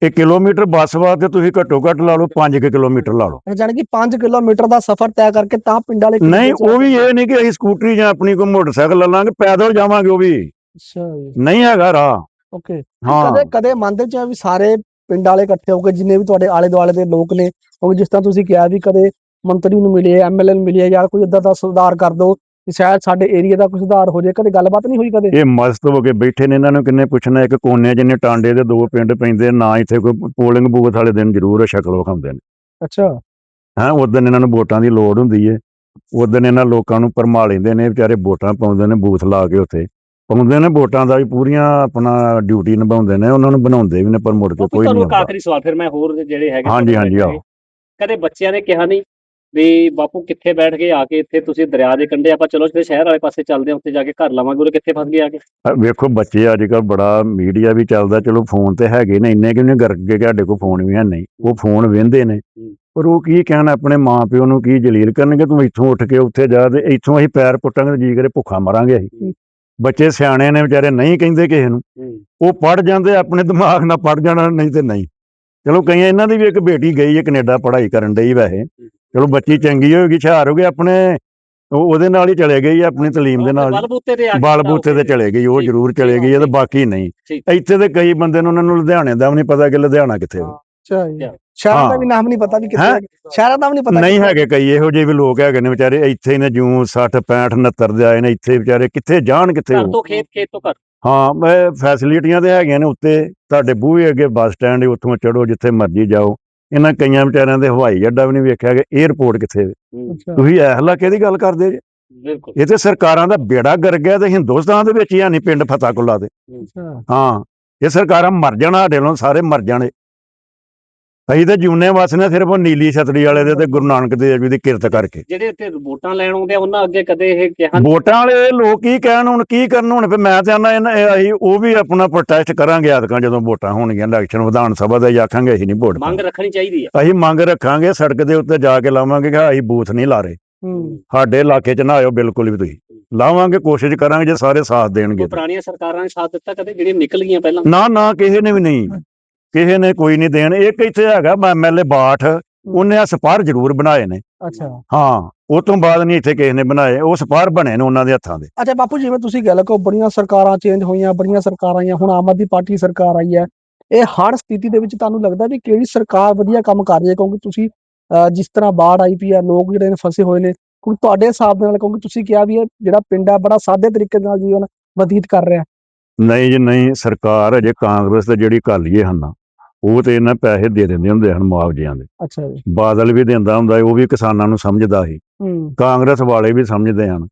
ਇਹ ਕਿਲੋਮੀਟਰ ਬੱਸ ਵਾਸਤੇ ਤੁਸੀਂ ਘੱਟੋ ਘੱਟ ਲਾ ਲਓ 5 ਕਿਲੋਮੀਟਰ ਲਾ ਲਓ। ਜਾਣੀ ਕਿ 5 ਕਿਲੋਮੀਟਰ ਦਾ ਸਫ਼ਰ ਤੈਅ ਕਰਕੇ ਤਾਂ ਪਿੰਡ ਵਾਲੇ ਨਹੀਂ ਉਹ ਵੀ ਇਹ ਨਹੀਂ ਕਿ ਅਸੀਂ ਸਕੂਟਰੀ ਜਾਂ ਆਪਣੀ ਕੋਈ ਮੋਟਰਸਾਈਕਲ ਲੈ ਲਾਂਗੇ ਪੈਦਲ ਜਾਵਾਂਗੇ ਉਹ ਵੀ। ਅੱਛਾ ਨਹੀਂ ਹੈਗਾ ਰਾਹ। ਓਕੇ। ਕਦੇ ਕਦੇ ਮੰਨਦੇ ਚ ਵੀ ਸਾਰੇ ਪਿੰਡ ਵਾਲੇ ਇਕੱਠੇ ਹੋ ਕੇ ਜਿੰਨੇ ਵੀ ਤੁਹਾਡੇ ਆਲੇ ਦੁਆਲੇ ਦੇ ਲੋਕ ਨੇ ਕਿਉਂਕਿ ਜਿਸ ਤਰ੍ਹਾਂ ਤੁਸੀਂ ਕਿਹਾ ਵੀ ਕਦੇ ਮੰਤਰੀ ਨੂੰ ਮਿਲੇ ਐਮਐਲਏ ਨੂੰ ਮਿਲੇ ਯਾਰ ਕੋਈ ਇਦਾਂ ਦਾ ਸੁਧਾਰ ਕਰ ਦਿਓ ਕਿ ਸ਼ਾਇਦ ਸਾਡੇ ਏਰੀਆ ਦਾ ਕੋਈ ਸੁਧਾਰ ਹੋ ਜਾਏ ਕਦੇ ਗੱਲਬਾਤ ਨਹੀਂ ਹੋਈ ਕਦੇ? ਇਹ ਮਸਤ ਹੋ ਕੇ ਬੈਠੇ ਨੇ ਇਹਨਾਂ ਨੂੰ ਕਿੰਨੇ ਪੁੱਛਣਾ ਇੱਕ ਕੋਨੇ ਜਿੰਨੇ ਟਾਂਡੇ ਦੇ ਦੋ ਪਿੰਡ ਪੈਂਦੇ ਨਾ ਇੱਥੇ ਕੋਈ ਪੋਲਿੰਗ ਬੂਥ ਵਾਲੇ ਦਿਨ ਜ਼ਰੂਰ ਸ਼ਕਲ ਵਿਖਾਉਂਦੇ ਨੇ। ਅੱਛਾ। ਹਾਂ ਉਦੋਂ ਇਹਨਾਂ ਨੂੰ ਵੋਟਾਂ ਦੀ ਲੋੜ ਹੁੰਦੀ ਏ। ਉਦੋਂ ਇਹਨਾਂ ਲੋਕਾਂ ਨੂੰ ਭਰਮਾ ਲੈਂਦੇ ਨੇ ਵਿਚਾਰੇ ਵੋਟਾਂ ਪਾਉਂਦੇ ਨੇ ਬੂਥ ਲਾ ਕੇ ਉੱਥੇ। ਪਾਉਂਦੇ ਨੇ ਵੋਟਾਂ ਦਾ ਵੀ ਪੂਰੀਆਂ ਆਪਣਾ ਡਿਊਟੀ ਨਿਭਾਉਂਦੇ ਨੇ ਉਹਨਾਂ ਨੂੰ ਬਣਾਉਂਦੇ ਵੀ ਨੇ ਪਰ ਮੁੜ ਕੇ ਕੋਈ ਨਹੀਂ ਤੁਹਾਨੂੰ ਇੱਕ ਆਉਂਦਾ। ਆਖਰੀ ਸਵਾਲ ਫਿਰ ਮੈਂ ਹੋਰ ਜਿਹੜੇ ਹੈਗੇ ਹਾਂਜੀ, ਤੁਹਾਡੇ ਹਾਂਜੀ, ਬੈਠੇ ਆਓ। ਕਦੇ ਬੱਚਿਆਂ ਨੇ ਕਿਹਾ ਨਹੀਂ ਵੀ ਬਾਪੂ ਕਿੱਥੇ ਬੈਠ ਕੇ ਆ ਕੇ ਇੱਥੇ ਤੁਸੀਂ ਦਰਿਆ ਦੇ ਕੰਢੇ ਆਪਾਂ ਚਲੋ ਫਿਰ ਸ਼ਹਿਰ ਵਾਲੇ ਪਾਸੇ ਚੱਲਦੇ ਹਾਂ ਉੱਥੇ ਜਾ ਕੇ ਘਰ ਲਾਵਾਂਗੇ ਉਰੇ ਕਿੱਥੇ ਫਸ ਗਏ ਆ ਕੇ? ਵੇਖੋ ਬੱਚੇ ਅੱਜ ਕੱਲ ਬੜਾ ਮੀਡੀਆ ਵੀ ਚੱਲਦਾ ਚਲੋ ਫੋਨ ਤੇ ਹੈਗੇ ਨੇ ਇੰਨੇ ਕਿ ਨਹੀਂ ਗਰਗੇ ਸਾਡੇ ਕੋਲ ਫੋਨ ਵੀ ਹੈ ਨਹੀਂ ਉਹ ਫੋਨ ਵੇਂਦੇ ਨੇ। ਪਰ ਉਹ ਕੀ ਕਹਿਣ ਆਪਣੇ ਮਾਂ ਪਿਓ ਨੂੰ ਕੀ ਜਲੀਲ ਕਰਨਗੇ ਤੂੰ ਇੱਥੋਂ ਉੱਠ ਕੇ ਉੱਥੇ ਜਾ ਤੇ ਇੱਥੋਂ ਅਸੀਂ ਪੈਰ ਪੁੱਟਾਂਗੇ ਜੀ ਕਰੇ ਭੁੱਖਾ ਮਰਾਂਗੇ ਅਸੀਂ। ਬੱਚੇ ਸਿਆਣੇ ਨੇ ਵਿਚਾਰੇ ਨਹੀਂ ਕਹਿੰਦੇ ਕਿਸੇ ਨੂੰ। ਉਹ ਪੜ ਜਾਂਦੇ ਆਪਣੇ ਦਿਮਾਗ ਨਾਲ ਪੜ ਜਾਣਾ ਨਹੀਂ ਤੇ ਨਹੀਂ। ਚਲੋ ਕਈਆਂ ਇਹਨਾਂ ਦੀ ਵੀ ਇੱਕ ਬੇਟੀ ਗਈ ਹੈ ਕੈਨੇਡਾ ਪੜ੍ਹਾਈ ਕਰਨ ਡਈ ਵੈਸੇ। ਚਲੋ ਬੱਚੀ ਚੰਗੀ ਹੋਏਗੀ ਹੁਸ਼ਿਆਰ ਹੋ ਗਈ ਆਪਣੇ ਉਹ ਉਹਦੇ ਨਾਲ ਹੀ ਚਲੇ ਗਈ ਆਪਣੀ ਤਾਲੀਮ ਦੇ ਨਾਲ ਹੀ। ਬਲਬੂਤੇ ਤੇ ਆ ਤਾਂ ਬੂਤੇ ਤੇ ਉੱਥੇ- ਚਲੇ ਗਈ ਉਹ ਜ਼ਰੂਰ ਚਲੇ ਗਈ ਹੈ ਤੇ। ਬਾਕੀ ਨਹੀਂ। ਇੱਥੇ ਤੇ ਕਈ ਬੰਦੇ ਨੂੰ ਉਹਨਾਂ ਨੂੰ ਲੁਧਿਆਣੇ ਦਾ ਵੀ ਨਹੀਂ ਪਤਾ ਕਿ ਲੁਧਿਆਣਾ ਕਿੱਥੇ ਹਾਂ। ਸ਼ਹਿਰਾਂ ਦਾ ਹਾਂ। ਵੀ ਨਾਮ ਨਹੀਂ ਪਤਾ ਵੀ ਕਿੱਥੇ ਹੈਂ? ਹੈ ਸ਼ਹਿਰਾਂ ਦਾ ਵੀ ਨਹੀਂ ਪਤਾ ਨਹੀਂ ਹੈਗੇ ਕਈ ਇਹੋ ਜਿਹੇ ਵੀ ਲੋਕ ਹੈਗੇ ਨੇ ਵਿਚਾਰੇ ਇੱਥੇ ਹੀ ਨੇ ਜੂੰ 60 65 69 ਦੇ ਆਏ ਨੇ ਇੱਥੇ ਵਿਚਾਰੇ ਕਿੱਥੇ ਜਾਣ ਕਿੱਥੇ ਉਹ ਤੋਂ ਖੇਤ ਖੇਤ ਤੋਂ ਘਰ ਹਾਂ ਮੈਂ ਫੈਸਿਲਿਟੀਆਂ ਤੇ ਹੈਗੀਆਂ ਨੇ ਉੱਤੇ ਤੁਹਾਡੇ ਬੂਹੇ ਅੱਗੇ ਬੱਸ ਸਟੈਂਡ ਹੈ ਉੱਥੋਂ ਚੜੋ ਜਿੱਥੇ ਮਰਜ਼ੀ ਜਾਓ ਇਹਨਾਂ ਕਈਆਂ ਵਿਚਾਰਿਆਂ ਦੇ ਹਵਾਈ ਅੱਡਾ ਵੀ ਨਹੀਂ ਵੇਖਿਆ ਕਿ 에ਅਰਪੋਰਟ ਕਿੱਥੇ ਵੇ। ਅੱਛਾ। ਤੁਸੀਂ ਇਹ ਇਲਾਕੇ ਦੀ ਗੱਲ ਕਰਦੇ ਜੇ? ਬਿਲਕੁਲ। ਇਹ ਤੇ ਸਰਕਾਰਾਂ ਦਾ ਬੇੜਾ ਗਰ ਗਿਆ ਤੇ ਹਿੰਦੁਸਤਾਨ ਦੇ ਵਿੱਚ ਹੀ ਹੈ ਨਹੀਂ ਪਿੰਡ ਫਤਾਕੁੱਲਾ ਦੇ। ਅੱਛਾ। ਹਾਂ ਇਹ ਸਰਕਾਰਾਂ ਮਰ ਜਾਣ ਸਾਡੇ ਵੱਲੋਂ ਸਾਰੇ ਮਰ ਜਾਣੇ। ਅਸੀਂ ਤਾਂ ਜੂਨੇ ਵਸਨੇ ਸਿਰਫ ਉਹ ਨੀਲੀ ਛਤਰੀ ਵਾਲੇ ਦੇ ਤੇ ਗੁਰੂ ਨਾਨਕ ਦੇਵ ਜੀ ਦੀ ਕਿਰਤ ਕਰਕੇ। ਜਿਹੜੇ ਇੱਥੇ ਵੋਟਾਂ ਲੈਣ ਆਉਂਦੇ ਆ ਉਹਨਾਂ ਅੱਗੇ ਕਦੇ ਇਹ ਕਿਹਾ ਵੋਟਾਂ ਵਾਲੇ ਲੋਕ ਕੀ ਕਹਿਣ ਹੁਣ ਕੀ ਕਰਨ ਹੁਣ? ਫਿਰ ਮੈਂ ਤੇ ਆਨਾ ਅਸੀਂ ਉਹ ਵੀ ਆਪਣਾ ਪ੍ਰੋਟੈਸਟ ਕਰਾਂਗੇ ਆਦਕਾਂ ਜਦੋਂ ਵੋਟਾਂ ਹੋਣਗੀਆਂ ਇਲੈਕਸ਼ਨ ਵਿਧਾਨ ਸਭਾ ਦਾ ਆਖਾਂਗੇ ਅਸੀਂ ਨਹੀਂ ਵੋਟ ਮੰਗ। ਰੱਖਣੀ ਚਾਹੀਦੀ ਹੈ ਅਸੀਂ ਮੰਗ ਰੱਖਾਂਗੇ ਸੜਕ ਦੇ ਉੱਤੇ ਜਾ ਕੇ ਲਾਵਾਂਗੇ ਕਿ ਅਸੀਂ ਬੂਥ ਨਹੀਂ ਲਾ ਰਹੇ। ਸਾਡੇ ਇਲਾਕੇ 'ਚ ਨਾ ਆਇਓ ਬਿਲਕੁਲ ਵੀ ਤੁਸੀਂ। ਲਾਵਾਂਗੇ ਕੋਸ਼ਿਸ਼ ਕਰਾਂਗੇ ਜੇ ਸਾਰੇ ਸਾਥ ਦੇਣਗੇ। ਪੁਰਾਣੀਆਂ ਸਰਕਾਰਾਂ ਨੇ ਸਾਥ ਦਿੱਤਾ ਕਦੇ ਜਿਹੜੀਆਂ ਨਿਕਲ ਗਈਆਂ ਪਹਿਲਾਂ। ਨਾ ਨਾ ਕਿਸੇ ਨੇ ਵੀ ਨਹੀਂ। ਕਿਸੇ ਨੇ ਕੋਈ ਨਹੀਂ ਦੇਣ। ਇੱਕ ਇੱਥੇ ਹੈਗਾ ਐਮਐਲਏ ਬਾਠ ਉਹਨੇ ਆ ਸਪਾਰ ਜ਼ਰੂਰ ਬਣਾਏ ਨੇ। ਅੱਛਾ। ਹਾਂ ਉਹ ਤੋਂ ਬਾਅਦ ਨਹੀਂ ਇੱਥੇ ਕਿਸੇ ਨੇ ਬਣਾਏ। ਉਹ ਸਪਾਰ ਬਣੇ ਨੇ ਉਹਨਾਂ ਦੇ ਹੱਥਾਂ ਦੇ। ਅੱਛਾ ਬਾਪੂ ਜਿਵੇਂ ਤੁਸੀਂ ਗੱਲ ਕੋ ਬੜੀਆਂ ਸਰਕਾਰਾਂ ਚੇਂਜ ਹੋਈਆਂ ਬੜੀਆਂ ਸਰਕਾਰਾਂ ਆਈਆਂ ਹੁਣ ਆਮ ਆਦਮੀ ਪਾਰਟੀ ਸਰਕਾਰ ਆਈ ਹੈ। ਇਹ ਹਰ ਸਥਿਤੀ ਦੇ ਵਿੱਚ ਤੁਹਾਨੂੰ ਲੱਗਦਾ ਵੀ ਕਿਹੜੀ ਸਰਕਾਰ ਵਧੀਆ ਕੰਮ ਕਰ ਰਹੀ ਹੈ? ਕਿਉਂਕਿ ਤੁਸੀਂ ਜਿਸ ਤਰ੍ਹਾਂ ਬਾੜ ਆਈ ਪਈ ਆ ਲੋਕ ਜਿਹੜੇ ਨੇ ਫਸੇ ਹੋਏ ਨੇ ਕਿਉਂਕਿ ਤੁਹਾਡੇ ਹਿਸਾਬ ਨਾਲ ਕਿਉਂਕਿ ਤੁਸੀਂ ਕਿਹਾ ਵੀ ਇਹ ਜਿਹੜਾ ਪਿੰਡ ਆ ਬੜਾ ਸਾਦੇ ਤਰੀਕੇ ਨਾਲ ਜੀਵਨ ਬਤੀਤ ਕਰ ਰਿਹਾ। ਨਹੀਂ ਜੀ ਨਹੀਂ ਸਰਕਾਰ ਅਜੇ ਕਾਂਗਰਸ ਤੇ ਜਿਹੜੀ ਕਾਲੀਏ ਹਨ। ਉਹ ਤੇ ਇਹਨਾਂ ਪੈਸੇ ਦੇ ਦਿੰਦੇ ਹੁੰਦੇ ਹਨ ਮੁਆਵਜ਼ਿਆਂ ਦੇ। ਅੱਛਾ ਜੀ। ਬਾਦਲ ਵੀ ਦਿੰਦਾ ਹੁੰਦਾ ਉਹ ਵੀ ਕਿਸਾਨਾਂ ਨੂੰ ਸਮਝਦਾ ਸੀ। ਹੂੰ। ਕਾਂਗਰਸ ਵਾਲੇ ਵੀ ਸਮਝਦੇ ਹਨ।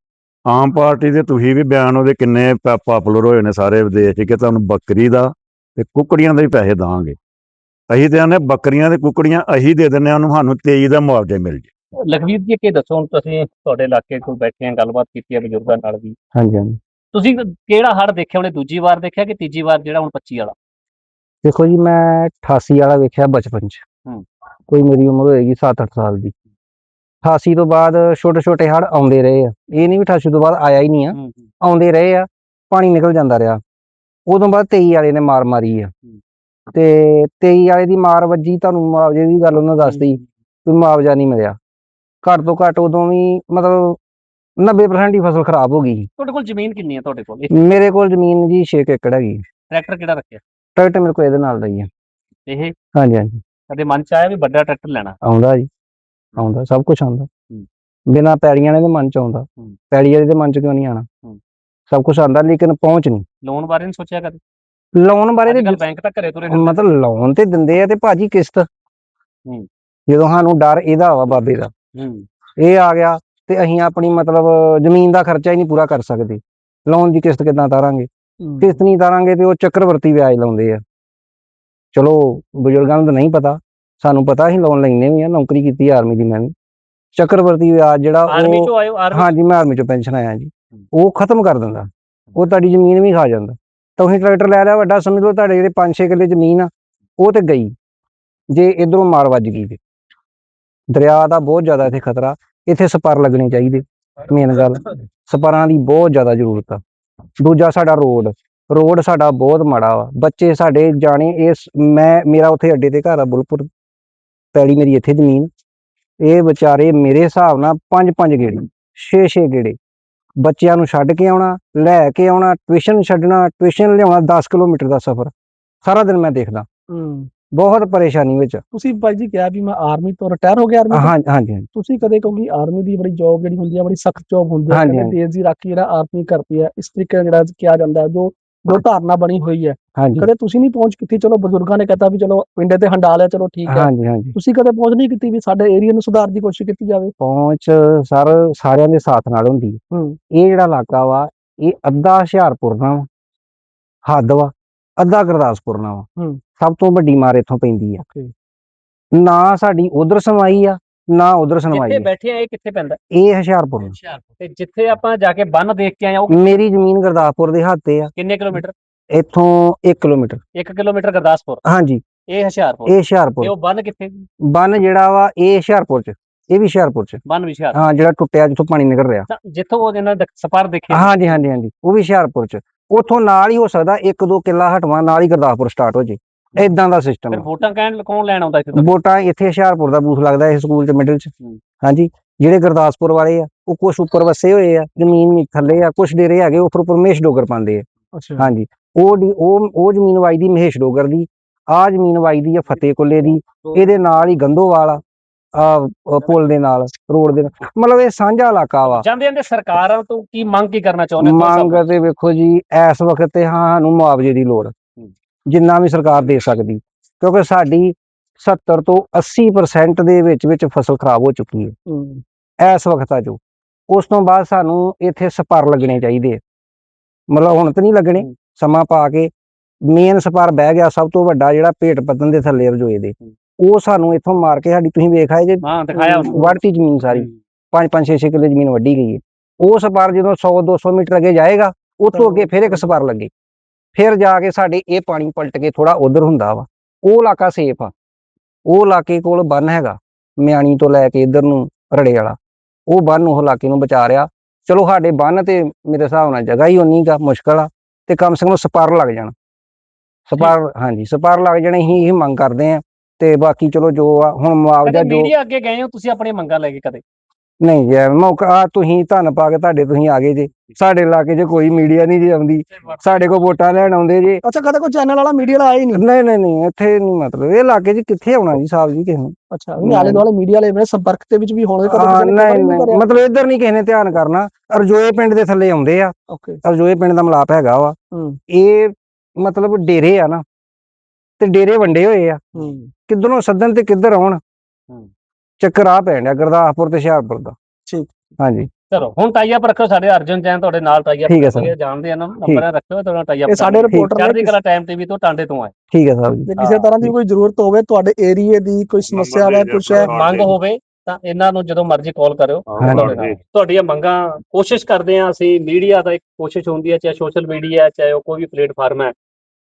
ਆਮ ਪਾਰਟੀ ਦੇ ਤੁਸੀਂ ਵੀ ਬਿਆਨ ਉਹਦੇ ਕਿੰਨੇ ਪਪੂਲਰ ਹੋਏ ਨੇ ਸਾਰੇ ਵਿਦੇਸ਼ ਕਿ ਤੁਹਾਨੂੰ ਬੱਕਰੀ ਦਾ ਤੇ ਕੁੱਕੜੀਆਂ ਦੇ ਵੀ ਪੈਸੇ ਦਾਂਗੇ। ਅਸੀਂ ਤੇ ਆਨੇ ਬੱਕਰੀਆਂ ਤੇ ਕੁੱਕੜੀਆਂ ਅਸੀਂ ਦੇ ਦਿੰਦੇ ਹਾਂ ਉਹਨੂੰ ਸਾਨੂੰ 23 ਦਾ ਮੁਆਵਜ਼ਾ ਮਿਲ ਜੇ। ਲਖਵੀਰ ਜੀ ਕੀ ਦੱਸੋ ਹੁਣ ਤੁਸੀਂ ਤੁਹਾਡੇ ਇਲਾਕੇ ਕੋਲ ਬੈਠੇ ਆ ਗੱਲਬਾਤ ਕੀਤੀ ਆ ਬਜ਼ੁਰਗਾਂ ਨਾਲ ਵੀ। ਹਾਂਜੀ ਹਾਂਜੀ। ਤੁਸੀਂ ਕਿਹੜਾ ਹੜ ਦੇਖਿਆ ਉਹਨੇ ਦੂਜੀ ਵਾਰ ਦੇਖਿਆ ਕਿ ਤੀਜੀ ਵਾਰ ਜਿਹੜਾ ਹੁਣ 25 ਵਾਲਾ? ਦੇਖੋ ਜੀ ਮੈਂ 88 ਵਾਲਾ ਵੇਖਿਆ ਬਚਪਨ ਚ। ਕੋਈ ਮੇਰੀ ਉਮਰ ਹੋਏਗੀ 7-8 ਸਾਲ ਦੀ। 88 ਤੋਂ ਬਾਅਦ ਛੋਟੇ ਛੋਟੇ ਹੜ੍ਹ ਆਉਂਦੇ ਰਹੇ ਆ। ਇਹ ਨਹੀਂ ਵੀ 88 ਤੋਂ ਬਾਅਦ ਆਇਆ ਹੀ ਨਹੀਂ ਆ। ਆਉਂਦੇ ਰਹੇ ਆ ਪਾਣੀ ਨਿਕਲ ਜਾਂਦਾ ਰਿਹਾ। ਉਦੋਂ ਬਾਅਦ 23 ਵਾਲੇ ਨੇ ਮਾਰ ਮਾਰੀ ਆ। ਤੇ 23 ਵਾਲੇ ਦੀ ਮਾਰ ਵੱਜੀ ਤੁਹਾਨੂੰ ਮੁਆਵਜ਼ੇ ਦੀ ਗੱਲ ਉਹਨਾਂ ਦੱਸਦੀ ਵੀ ਮੁਆਵਜ਼ਾ ਨਹੀਂ ਮਿਲਿਆ। ਘੱਟ ਤੋਂ ਘੱਟ ਉਦੋਂ ਵੀ ਮਤਲਬ 90% ਹੀ ਫਸਲ ਖਰਾਬ ਹੋ ਗਈ। ਤੁਹਾਡੇ ਕੋਲ ਜ਼ਮੀਨ ਕਿੰਨੀ ਹੈ ਤੁਹਾਡੇ ਕੋਲ? ਮੇਰੇ ਕੋਲ ਜ਼ਮੀਨ ਜੀ 6 ਏਕੜ ਹੈਗੀ। ਟਰੈਕਟਰ ਕਿਹੜਾ ਰੱਖਿਆ? ਟਰੈਕਟਰ ਮੇਰੇ ਕੋਲ ਇਹਦੇ ਨਾਲ ਦਾ ਹੀ ਆ। ਇਹ? ਹਾਂਜੀ ਹਾਂਜੀ। ਕਦੇ ਮਨ ਚ ਆਇਆ ਵੀ ਵੱਡਾ ਟਰੈਕਟਰ ਲੈਣਾ। ਆਉਂਦਾ ਜੀ। ਆਉਂਦਾ ਸਭ ਕੁਝ ਆਉਂਦਾ। ਬਿਨਾ ਪੈੜੀਆਂ ਵਾਲੇ ਦੇ ਮਨ ਚ ਆਉਂਦਾ। ਪੈੜੀ ਵਾਲੇ ਦੇ ਮਨ ਚ ਕਿਉਂ ਨਹੀਂ ਆਣਾ। ਸਭ ਕੁਝ ਆਉਂਦਾ ਲੇਕਿਨ ਪਹੁੰਚ ਨਹੀਂ। ਲੋਨ ਬਾਰੇ ਨਹੀਂ ਸੋਚਿਆ ਕਦੇ? ਲੋਨ ਬਾਰੇ ਤੇ ਬੈਂਕ ਤਾਂ ਘਰੇ ਤੁਰੇ ਮਤਲਬ ਲੋਨ ਤੇ ਦਿੰਦੇ ਆ ਤੇ ਭਾਜੀ ਕਿਸ਼ਤ। ਜਦੋਂ ਸਾਨੂੰ ਡਰ ਇਹਦਾ ਵਾ ਬਾਬੇ ਦਾ। ਹੂੰ। ਇਹ ਆ ਗਿਆ ਤੇ ਅਸੀਂ ਆਪਣੀ ਮਤਲਬ ਜ਼ਮੀਨ ਦਾ ਖਰਚਾ ਹੀ ਨਹੀਂ ਪੂਰਾ ਕਰ ਸਕਦੇ। ਲੋਨ ਦੀ ਕਿਸ਼ਤ ਕਿੱਦਾਂ ਤਾਰਾਂਗੇ? ਕਿਸ਼ਤ ਨਹੀਂ ਤਾਰਾਂਗੇ ਤੇ ਉਹ ਚੱਕਰਵਰਤੀ ਵਿਆਜ ਲਾਉਂਦੇ ਆ। ਚਲੋ ਬਜ਼ੁਰਗਾਂ ਨੂੰ ਤਾਂ ਨਹੀਂ ਪਤਾ। ਸਾਨੂੰ ਪਤਾ ਅਸੀਂ ਲੋਨ ਲੈਣੇ ਵੀ ਆ ਨੌਕਰੀ ਕੀਤੀ ਆਰਮੀ ਦੀ ਮੈਂ ਵੀ। ਚੱਕਰਵਰਤੀ ਵਿਆਜ ਜਿਹੜਾ ਆਰਮੀ ਉਹ ਚੋਂ ਆਇਓ ਆਰਮੀ ਹਾਂਜੀ ਮੈਂ ਆਰਮੀ ਚੋਂ ਪੈਨਸ਼ਨ ਆਇਆ ਜੀ। ਉਹ ਖਤਮ ਕਰ ਦਿੰਦਾ। ਉਹ ਤੁਹਾਡੀ ਜ਼ਮੀਨ ਵੀ ਖਾ ਜਾਂਦਾ। ਤੁਸੀਂ ਟਰੈਕਟਰ ਲੈ ਲਿਆ ਵੱਡਾ ਸਮਝ ਲਓ ਤੁਹਾਡੇ ਜਿਹੜੇ 5-6 ਕਿੱਲੇ ਜ਼ਮੀਨ ਆ ਉਹ ਤੇ ਗਈ। ਜੇ ਇਧਰੋਂ ਮਾਰ ਵੱਜ ਗਈ ਤੇ। ਦਰਿਆ ਦਾ ਬਹੁਤ ਜ਼ਿਆਦਾ ਇੱਥੇ ਖਤਰਾ। ਇੱਥੇ ਸਪਰ ਲੱਗਣੇ ਚਾਹੀਦੇ ਮੇਨ ਗੱਲ। ਸਪਰਾਂ ਦੀ ਬਹੁਤ ਜ਼ਿਆਦਾ ਜ਼ਰੂਰਤ ਆ। ਦੂਜਾ ਸਾਡਾ ਰੋਡ ਰੋਡ ਸਾਡਾ ਬਹੁਤ ਮਾੜਾ ਵਾ। ਬੱਚੇ ਸਾਡੇ ਜਾਣੇ ਇਸ ਮੈਂ, ਮੇਰਾ ਉੱਥੇ ਅੱਡੇ ਤੇ ਘਰ ਆ, ਬੁਲਪੁਰ। ਪੈੜੀ ਮੇਰੀ ਇੱਥੇ ਜ਼ਮੀਨ। ਇਹ ਵਿਚਾਰੇ ਮੇਰੇ ਹਿਸਾਬ ਨਾਲ ਪੰਜ ਪੰਜ ਗੇੜੇ ਛੇ ਛੇ ਗੇੜੇ। ਬੱਚਿਆਂ ਨੂੰ ਛੱਡ ਕੇ ਆਉਣਾ, ਲੈ ਕੇ ਆਉਣਾ, ਟਿਊਸ਼ਨ ਛੱਡਣਾ, ਟਿਊਸ਼ਨ ਲਿਆਉਣਾ 10 ਕਿਲੋਮੀਟਰ ਦਾ ਸਫ਼ਰ। ਸਾਰਾ ਦਿਨ ਮੈਂ ਦੇਖਦਾ। ਬਹੁਤ ਪਰੇਸ਼ਾਨੀ ਵਿੱਚ। ਤੁਸੀਂ ਭਾਈ ਜੀ ਕਿਹਾ ਵੀ ਮੈਂ ਆਰਮੀ ਤੋਂ ਰਿਟਾਇਰ ਹੋ ਗਿਆ ਆਰਮੀ ਤੋਂ? ਹਾਂ ਹਾਂਜੀ ਹਾਂਜੀ। ਤੁਸੀਂ ਕਦੇ ਕਿਉਂਕਿ ਆਰਮੀ ਦੀ ਬੜੀ ਜੌਬ ਜਿਹੜੀ ਹੁੰਦੀ ਹੈ ਬੜੀ ਸਖਤ ਜੌਬ ਹੁੰਦੀ ਹੈ ਹਾਂਜੀ, ਹਾਂਜੀ। ਦੇਸ਼ ਦੀ ਰਾਖੀ ਜਿਹੜਾ ਆਰਮੀ ਕਰਦੀ ਹੈ ਇਸ ਤਰੀਕੇ ਨਾਲ ਜਿਹੜਾ ਕਿਹਾ ਜਾਂਦਾ ਹੈ ਜੋ ਜੋ ਧਾਰਨਾ ਬਣੀ ਹੋਈ ਹੈ। ਹਾਂਜੀ। ਕਦੇ ਤੁਸੀਂ ਨਹੀਂ ਪਹੁੰਚ ਕੀਤੀ ਚਲੋ ਬਜ਼ੁਰਗਾਂ ਨੇ ਕਹਤਾ ਵੀ ਚਲੋ ਪਿੰਡੇ ਤੇ ਹੰਡਾ ਲਿਆ ਚਲੋ ਠੀਕ ਹੈ ਹਾਂਜੀ ਹਾਂਜੀ। ਤੁਸੀਂ ਕਦੇ ਪਹੁੰਚ ਨਹੀਂ ਕੀਤੀ ਵੀ ਸਾਡੇ ਏਰੀਆ ਨੂੰ ਸੁਧਾਰ ਦੀ ਕੋਸ਼ਿਸ਼ ਕੀਤੀ ਜਾਵੇ? ਪਹੁੰਚ ਸਰ ਸਾਰਿਆਂ ਦੇ ਸਾਥ ਨਾਲ ਹੁੰਦੀ। ਹੈ। ਹੂੰ ਇਹ ਜਿਹੜਾ ਇਲਾਕਾ ਵਾ ਇਹ ਅੱਧਾ ਹੁਸ਼ਿਆਰਪੁਰ ਨਾਲ ਵਾ, ਹੱਦ ਵਾ। ਅੱਧਾ ਗੁਰਦਾਸਪੁਰ ਨਾਲ। ਵਾ ਹੂੰ। ਸਭ ਤੋਂ ਵੱਡੀ ਮਾਰ ਇੱਥੋਂ ਪੈਂਦੀ ਆ। Okay. ਨਾ ਸਾਡੀ ਉਧਰ ਸੁਣਵਾਈ ਆ ਨਾ ਉਧਰ ਸੁਣਵਾਈ ਜਿੱਥੇ ਆ। ਬੈਠੇ ਆ ਇਹ ਕਿੱਥੇ ਪੈਂਦਾ? ਇਹ ਹੁਸ਼ਿਆਰਪੁਰ ਨੂੰ। ਤੇ ਜਿੱਥੇ ਆਪਾਂ ਜਾ ਕੇ ਬੰਨ ਦੇਖ ਕੇ ਆਏ ਆ ਉਹ ਮੇਰੀ ਜ਼ਮੀਨ ਗੁਰਦਾਸਪੁਰ ਦੇ ਹੱਥ ਤੇ ਆ। ਕਿੰਨੇ ਕਿਲੋਮੀਟਰ? ਇੱਥੋਂ 1 ਕਿਲੋਮੀਟਰ। 1 ਕਿਲੋਮੀਟਰ ਗੁਰਦਾਸਪੁਰ। ਹਾਂਜੀ। ਇਹ ਹੁਸ਼ਿਆਰਪੁਰ। ਇਹ ਤੇ ਹੁਸ਼ਿਆਰਪੁਰ ਉਹ ਬੰਨ ਕਿੱਥੇ? ਬੰਨ ਜਿਹੜਾ ਵਾ ਇਹ ਹੁਸ਼ਿਆਰਪੁਰ ਚ। ਇਹ ਵੀ ਹੁਸ਼ਿਆਰਪੁਰ ਚ। ਬੰਨ ਵਿਸ਼ਿਆਰ ਹਾਂ ਜਿਹੜਾ ਟੁੱਟਿਆ ਜਿੱਥੋਂ ਪਾਣੀ ਨਿਕਲ ਰਿਹਾ। ਤਾਂ ਜਿੱਥੋਂ ਉਹ ਇਹਨਾਂ ਦਾ ਸਪਰ ਦੇਖਿਆ ਹਾਂਜੀ ਹਾਂਜੀ ਹਾਂਜੀ। ਉਹ ਵੀ ਹੁਸ਼ਿਆਰਪੁਰ ਚ। ਉਥੋਂ ਨਾਲ ਹੀ ਹੋ ਸਕਦਾ ਇੱਕ ਦੋ ਕਿੱਲਾ ਹਟਵਾ ਨਾਲ ਹੀ ਗੁਰਦਾਸਪੁਰ ਸਟਾਰਟ ਹੋ ਜੇ। ਇਦਾਂ ਦਾ ਸਿਸਟਮ ਫਿਰ ਵੋਟਾਂ ਕਹਿਣ ਕੌਣ ਲੈਣ ਆਉਂਦਾ ਇੱਥੇ? ਵੋਟਾਂ ਇੱਥੇ ਹੁਸ਼ਿਆਰਪੁਰ ਦਾ ਬੂਥ ਲੱਗਦਾ ਇਸ ਸਕੂਲ ਚ ਮਿਡਲ ਚ। ਹਾਂਜੀ ਜਿਹੜੇ ਗੁਰਦਾਸਪੁਰ ਵਾਲੇ ਆ ਉਹ ਕੁਛ ਉੱਪਰ ਵਸੇ ਹੋਏ ਆ ਜ਼ਮੀਨ ਥੱਲੇ ਆ ਕੁਛ ਡੇਰੇ ਹੈਗੇ ਉੱਪਰ ਉੱਪਰ ਮਹੇਸ਼ ਡੋਗਰ ਪਾਉਂਦੇ ਆ। ਅੱਛਾ। ਹਾਂਜੀ ਉਹ ਦੀ ਉਹ ਉਹ ਜ਼ਮੀਨ ਵਾਈਦੀ ਮਹੇਸ਼ ਡੋਗਰ ਦੀ ਆ ਜ਼ਮੀਨ ਵਾਈਦੀ ਆ ਫਤਿਹ ਕੁੱਲੇ ਦੀ ਇਹਦੇ ਨਾਲ ਹੀ ਗੰਦੋਵਾਲ ਆ। ਅਹ ਪੁਲ ਦੇ ਨਾਲ ਰੋਡ ਦੇ ਨਾਲ। ਮਤਲਬ ਇਹ ਸਾਂਝਾ ਇਲਾਕਾ ਵਾ। ਜਾਂਦੇ ਜਾਂਦੇ ਸਰਕਾਰਾਂ ਤੋਂ ਕੀ ਮੰਗ ਕੀ ਕਰਨਾ ਚਾਹੁੰਦੇ ਹੋ? ਮੰਗ ਤੇ ਵੇਖੋ ਜੀ ਇਸ ਵਕਤ ਤੇ ਹਾਂ ਸਾਨੂੰ ਮੁਆਵਜ਼ੇ ਦੀ ਲੋੜ। ਜਿੰਨਾ ਵੀ ਸਰਕਾਰ ਦੇ ਸਕਦੀ। ਕਿਉਂਕਿ ਸਾਡੀ 70 ਤੋਂ 80% ਦੇ ਵਿੱਚ ਵਿੱਚ ਫਸਲ ਖਰਾਬ ਹੋ ਚੁੱਕੀ ਹੈ। ਇਸ ਵਕਤ ਆ ਜੋ ਉਸ ਤੋਂ ਬਾਅਦ ਸਾਨੂੰ ਇੱਥੇ ਸਪਰ ਲੱਗਣੇ ਚਾਹੀਦੇ ਆ। ਮਤਲਬ ਹੁਣ ਤਾਂ ਨਹੀਂ ਲੱਗਣੇ। ਸਮਾਂ ਪਾ ਕੇ ਮੇਨ ਸਪਰ ਬਹਿ ਗਿਆ ਸਭ ਤੋਂ ਵੱਡਾ ਜਿਹੜਾ ਭੇਟ ਪਤਨ ਦੇ ਥੱਲੇ ਰਜੋਏ ਦੇ। ਉਹ ਸਾਨੂੰ ਇੱਥੋਂ ਮਾਰ ਕੇ ਸਾਡੀ ਤੁਸੀਂ ਵੇਖ ਆਏ ਜੇ ਹਾਂ ਦਿਖਾਇਆ ਉਸ ਵੜਤੀ ਜ਼ਮੀਨ ਸਾਰੀ। 5-5 6-6 ਕਿੱਲੇ ਜ਼ਮੀਨ ਵੱਢੀ ਗਈ ਹੈ ਉਹ ਸਪਰ ਜਦੋਂ 100-200 ਮੀਟਰ ਅੱਗੇ ਜਾਏਗਾ ਉੱਥੋਂ ਅੱਗੇ ਫਿਰ ਇੱਕ ਸਪਰ ਲੱਗੇ। ਫਿਰ ਜਾ ਕੇ ਸਾਡੇ ਇਹ ਪਾਣੀ ਪਲਟ ਕੇ ਥੋੜਾ ਉਧਰ ਹੁੰਦਾ ਵਾ। ਉਹ ਇਲਾਕਾ ਸੇਫ ਆ। ਉਹ ਇਲਾਕੇ ਕੋਲ ਬੰਨ ਹੈਗਾ ਮਿਆਣੀ ਤੋਂ ਲੈ ਕੇ ਇਧਰ ਨੂੰ ਰੜੇ ਵਾਲਾ। ਉਹ ਬੰਨ ਉਹ ਇਲਾਕੇ ਨੂੰ ਬਚਾ ਰਿਹਾ। ਚਲੋ ਸਾਡੇ ਬੰਨ ਤੇ ਮੇਰੇ ਹਿਸਾਬ ਨਾਲ ਜਗ੍ਹਾ ਹੀ ਉਨੀ ਗਾ ਮੁਸ਼ਕਲ ਆ ਤੇ ਕਮ ਸੇ ਕਮ ਸਪਰ ਲੱਗ ਜਾਣ। ਸਪਰ ਹਾਂਜੀ ਸਪਰ ਲੱਗ ਜਾਣੇ ਹੀ ਇਹ ਮੰਗ ਕਰਦੇ ਆ। ਤੇ ਬਾਕੀ ਚਲੋ ਜੋ ਆ ਹੁਣ ਮੁਆਵਜ਼ਾ ਜੋ ਮੀਡੀਆ ਅੱਗੇ ਗਏ ਹੋ ਤੁਸੀਂ ਆਪਣੀਆਂ ਮੰਗਾਂ ਲੈ ਕੇ ਕਦੇ? ਨਹੀਂ ਜੀ ਮੌਕਾ ਆ ਤੁਸੀਂ ਧੰਨ ਪਾ ਕੇ ਤੁਹਾਡੇ ਤੁਸੀਂ ਆ ਗਏ ਜੇ। ਸਾਡੇ ਇਲਾਕੇ 'ਚ ਕੋਈ ਮੀਡੀਆ ਨਹੀਂ ਜੀ ਆਉਂਦੀ। ਸਾਡੇ ਕੋਲ ਵੋਟਾਂ ਲੈਣ ਆਉਂਦੇ ਜੇ। ਅੱਛਾ ਕਦੇ ਕੋਈ ਚੈਨਲ ਵਾਲਾ ਮੀਡੀਆ ਵਾਲਾ ਆਇਆ ਹੀ ਨਹੀਂ? ਨਹੀਂ ਨਹੀਂ ਨਹੀਂ ਇੱਥੇ ਨਹੀਂ ਮਤਲਬ। ਇਹ ਇਲਾਕੇ 'ਚ ਕਿੱਥੇ ਆਉਣਾ ਜੀ ਸਾਹਿਬ ਜੀ ਕਿਸੇ ਨੂੰ? ਅੱਛਾ ਨਹੀਂ ਆਲੇ ਦੁਆਲੇ ਮੀਡੀਆ ਵਾਲੇ ਮੇਰੇ ਸੰਪਰਕ ਦੇ ਵਿੱਚ ਵੀ ਹੋਣਗੇ ਕਦੇ ਨਹੀਂ ਨਹੀਂ। ਮਤਲਬ ਇੱਧਰ ਨਹੀਂ ਕਿਸੇ ਨੇ ਧਿਆਨ ਕਰਨਾ। ਅਰਜੋਏ ਪਿੰਡ ਦੇ ਥੱਲੇ ਆਉਂਦੇ ਆ। ਓਕੇ ਅਰਜੋਏ ਪਿੰਡ ਦਾ ਮਲਾਪ ਹੈਗਾ ਵਾ। ਇਹ ਮਤਲਬ ਡੇਰੇ ਆ ਨਾ। ਤੇ ਡੇਰੇ ਵੰਡੇ ਹੋਏ ਆ। ਹੂੰ। ਕਿੱਧਰੋਂ ਸੱਦਣ ਤੇ ਕਿੱਧਰ ਆਉਣ? ਹੂੰ। ਚੱਕਰ ਆ ਪੈਣ ਡਿਆ ਗੁਰਦਾਸਪੁਰ ਤੇ ਹੁਸ਼ਿਆਰਪੁਰ ਦਾ। ਠੀਕ। ਹਾਂਜੀ। ਚਲੋ ਹੁਣ ਟਾਈ ਅਪ ਰੱਖੋ ਸਾਡੇ ਅਰਜਨ ਜੈਨ ਤੁਹਾਡੇ ਨਾਲ ਟਾਈ ਠੀਕ ਹੈ ਸਰ। ਜਾਣਦੇ ਆ ਨਾ ਨੰਬਰ ਰੱਖਿਓ ਤੁਹਾਡਾ ਟਾਈ ਅਪ ਇਹ ਸਾਡੇ ਰਿਪੋਰਟਰ ਨੇ ਚੜ੍ਹਦੀ ਕਲਾ ਟਾਈਮ ਟੀਵੀ ਤੋਂ ਟਾਂਡੇ ਤੋਂ ਆਏ। ਠੀਕ ਹੈ ਸਾਹਿਬ ਜੀ। ਜੇ ਕਿਸੇ ਤਰ੍ਹਾਂ ਦੀ ਕੋਈ ਜ਼ਰੂਰਤ ਹੋਵੇ ਤੁਹਾਡੇ ਏਰੀਏ ਦੀ ਕੋਈ ਸਮੱਸਿਆ ਹੈ ਕੁਝ ਹੈ ਮੰਗ ਹੋਵੇ ਤਾਂ ਇਹਨਾਂ ਨੂੰ ਜਦੋਂ ਮਰਜ਼ੀ ਕਾਲ ਕਰਿਓ। ਹਾਂਜੀ। ਤੁਹਾਡੇ ਨਾਲ। ਤੁਹਾਡੀਆਂ ਮੰਗਾਂ ਕੋਸ਼ਿਸ਼ ਕਰਦੇ ਆ ਅਸੀਂ ਮੀਡੀਆ ਦਾ ਇੱਕ ਕੋਸ਼ਿਸ਼ ਹੁੰਦੀ ਹੈ ਚਾਹੇ ਸੋਸ਼ਲ ਮੀਡੀਆ ਚਾਹੇ ਉਹ ਕੋਈ ਵੀ ਪਲੇਟਫਾਰਮ ਹੈ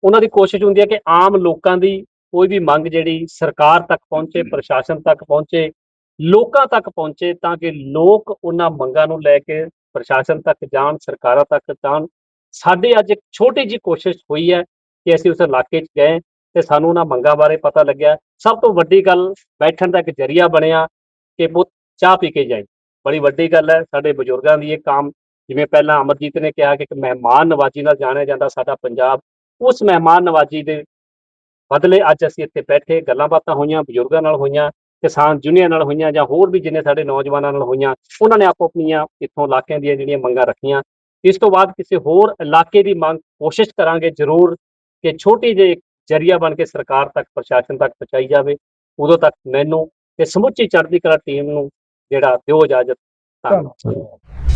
ਉਹਨਾਂ ਦੀ ਕੋਸ਼ਿਸ਼ ਹੁੰਦੀ ਹੈ ਕਿ ਆਮ ਲੋਕਾਂ ਦੀ ਕੋਈ ਵੀ ਮੰਗ ਜਿਹੜੀ ਸਰਕਾਰ ਤੱਕ ਪਹੁੰਚੇ ਪ੍ਰਸ਼ਾਸਨ ਤੱਕ ਪਹੁੰਚੇ ਲੋਕਾਂ ਤੱਕ ਪਹੁੰਚੇ ਤਾਂ ਕਿ ਲੋਕ ਉਹਨਾਂ ਮੰਗਾਂ ਨੂੰ ਲੈ ਕੇ ਪ੍ਰਸ਼ਾਸਨ ਤੱਕ ਜਾਣ ਸਰਕਾਰਾਂ ਤੱਕ ਜਾਣ। ਸਾਡੇ ਅੱਜ ਇੱਕ ਛੋਟੀ ਜਿਹੀ ਕੋਸ਼ਿਸ਼ ਹੋਈ ਹੈ ਕਿ ਅਸੀਂ ਉਸ ਇਲਾਕੇ 'ਚ ਗਏ ਤੇ ਸਾਨੂੰ ਉਹਨਾਂ ਮੰਗਾਂ ਬਾਰੇ ਪਤਾ ਲੱਗਿਆ। ਸਭ ਤੋਂ ਵੱਡੀ ਗੱਲ ਬੈਠਣ ਦਾ ਇੱਕ ਜਰੀਆ ਬਣਿਆ ਕਿ ਪੁੱਤ ਚਾਹ ਪੀ ਕੇ ਜਾਈ। ਬੜੀ ਵੱਡੀ ਗੱਲ ਹੈ ਸਾਡੇ ਬਜ਼ੁਰਗਾਂ ਦੀ ਇਹ ਕੰਮ ਜਿਵੇਂ ਪਹਿਲਾਂ ਅਮਰਜੀਤ ਨੇ ਕਿਹਾ ਕਿ ਇੱਕ ਮਹਿਮਾਨ ਨਵਾਜੀ ਨਾਲ ਜਾਣਿਆ ਜਾਂਦਾ ਸਾਡਾ ਪੰਜਾਬ ਉਸ ਮਹਿਮਾਨ ਨਵਾਜੀ ਦੇ ਬਦਲੇ ਅੱਜ ਅਸੀਂ ਇੱਥੇ ਬੈਠੇ, ਗੱਲਾਂ ਬਾਤਾਂ ਹੋਈਆਂ, ਬਜ਼ੁਰਗਾਂ ਨਾਲ ਹੋਈਆਂ, ਕਿਸਾਨ ਯੂਨੀਅਨ ਨਾਲ ਹੋਈਆਂ ਜਾਂ ਹੋਰ ਵੀ ਜਿੰਨੇ ਸਾਡੇ ਨੌਜਵਾਨਾਂ ਨਾਲ ਹੋਈਆਂ, ਉਹਨਾਂ ਨੇ ਆਪੋ ਆਪਣੀਆਂ ਇੱਥੋਂ ਇਲਾਕਿਆਂ ਦੀਆਂ ਜਿਹੜੀਆਂ ਮੰਗਾਂ ਰੱਖੀਆਂ। ਇਸ ਤੋਂ ਬਾਅਦ ਕਿਸੇ ਹੋਰ ਇਲਾਕੇ ਦੀ ਮੰਗ ਕੋਸ਼ਿਸ਼ ਕਰਾਂਗੇ ਜ਼ਰੂਰ ਕਿ ਛੋਟੀ ਜਿਹੀ ਜਰੀਆ ਬਣ ਕੇ ਸਰਕਾਰ ਤੱਕ, ਪ੍ਰਸ਼ਾਸਨ ਤੱਕ ਪਹੁੰਚਾਈ ਜਾਵੇ। ਉਦੋਂ ਤੱਕ ਮੈਨੂੰ ਤੇ ਸਮੁੱਚੀ ਚੜ੍ਹਦੀ ਕਲਾ ਟੀਮ ਨੂੰ ਜਿਹੜਾ ਦਿਓ ਇਜਾਜ਼ਤ। ਧੰਨਵਾਦ।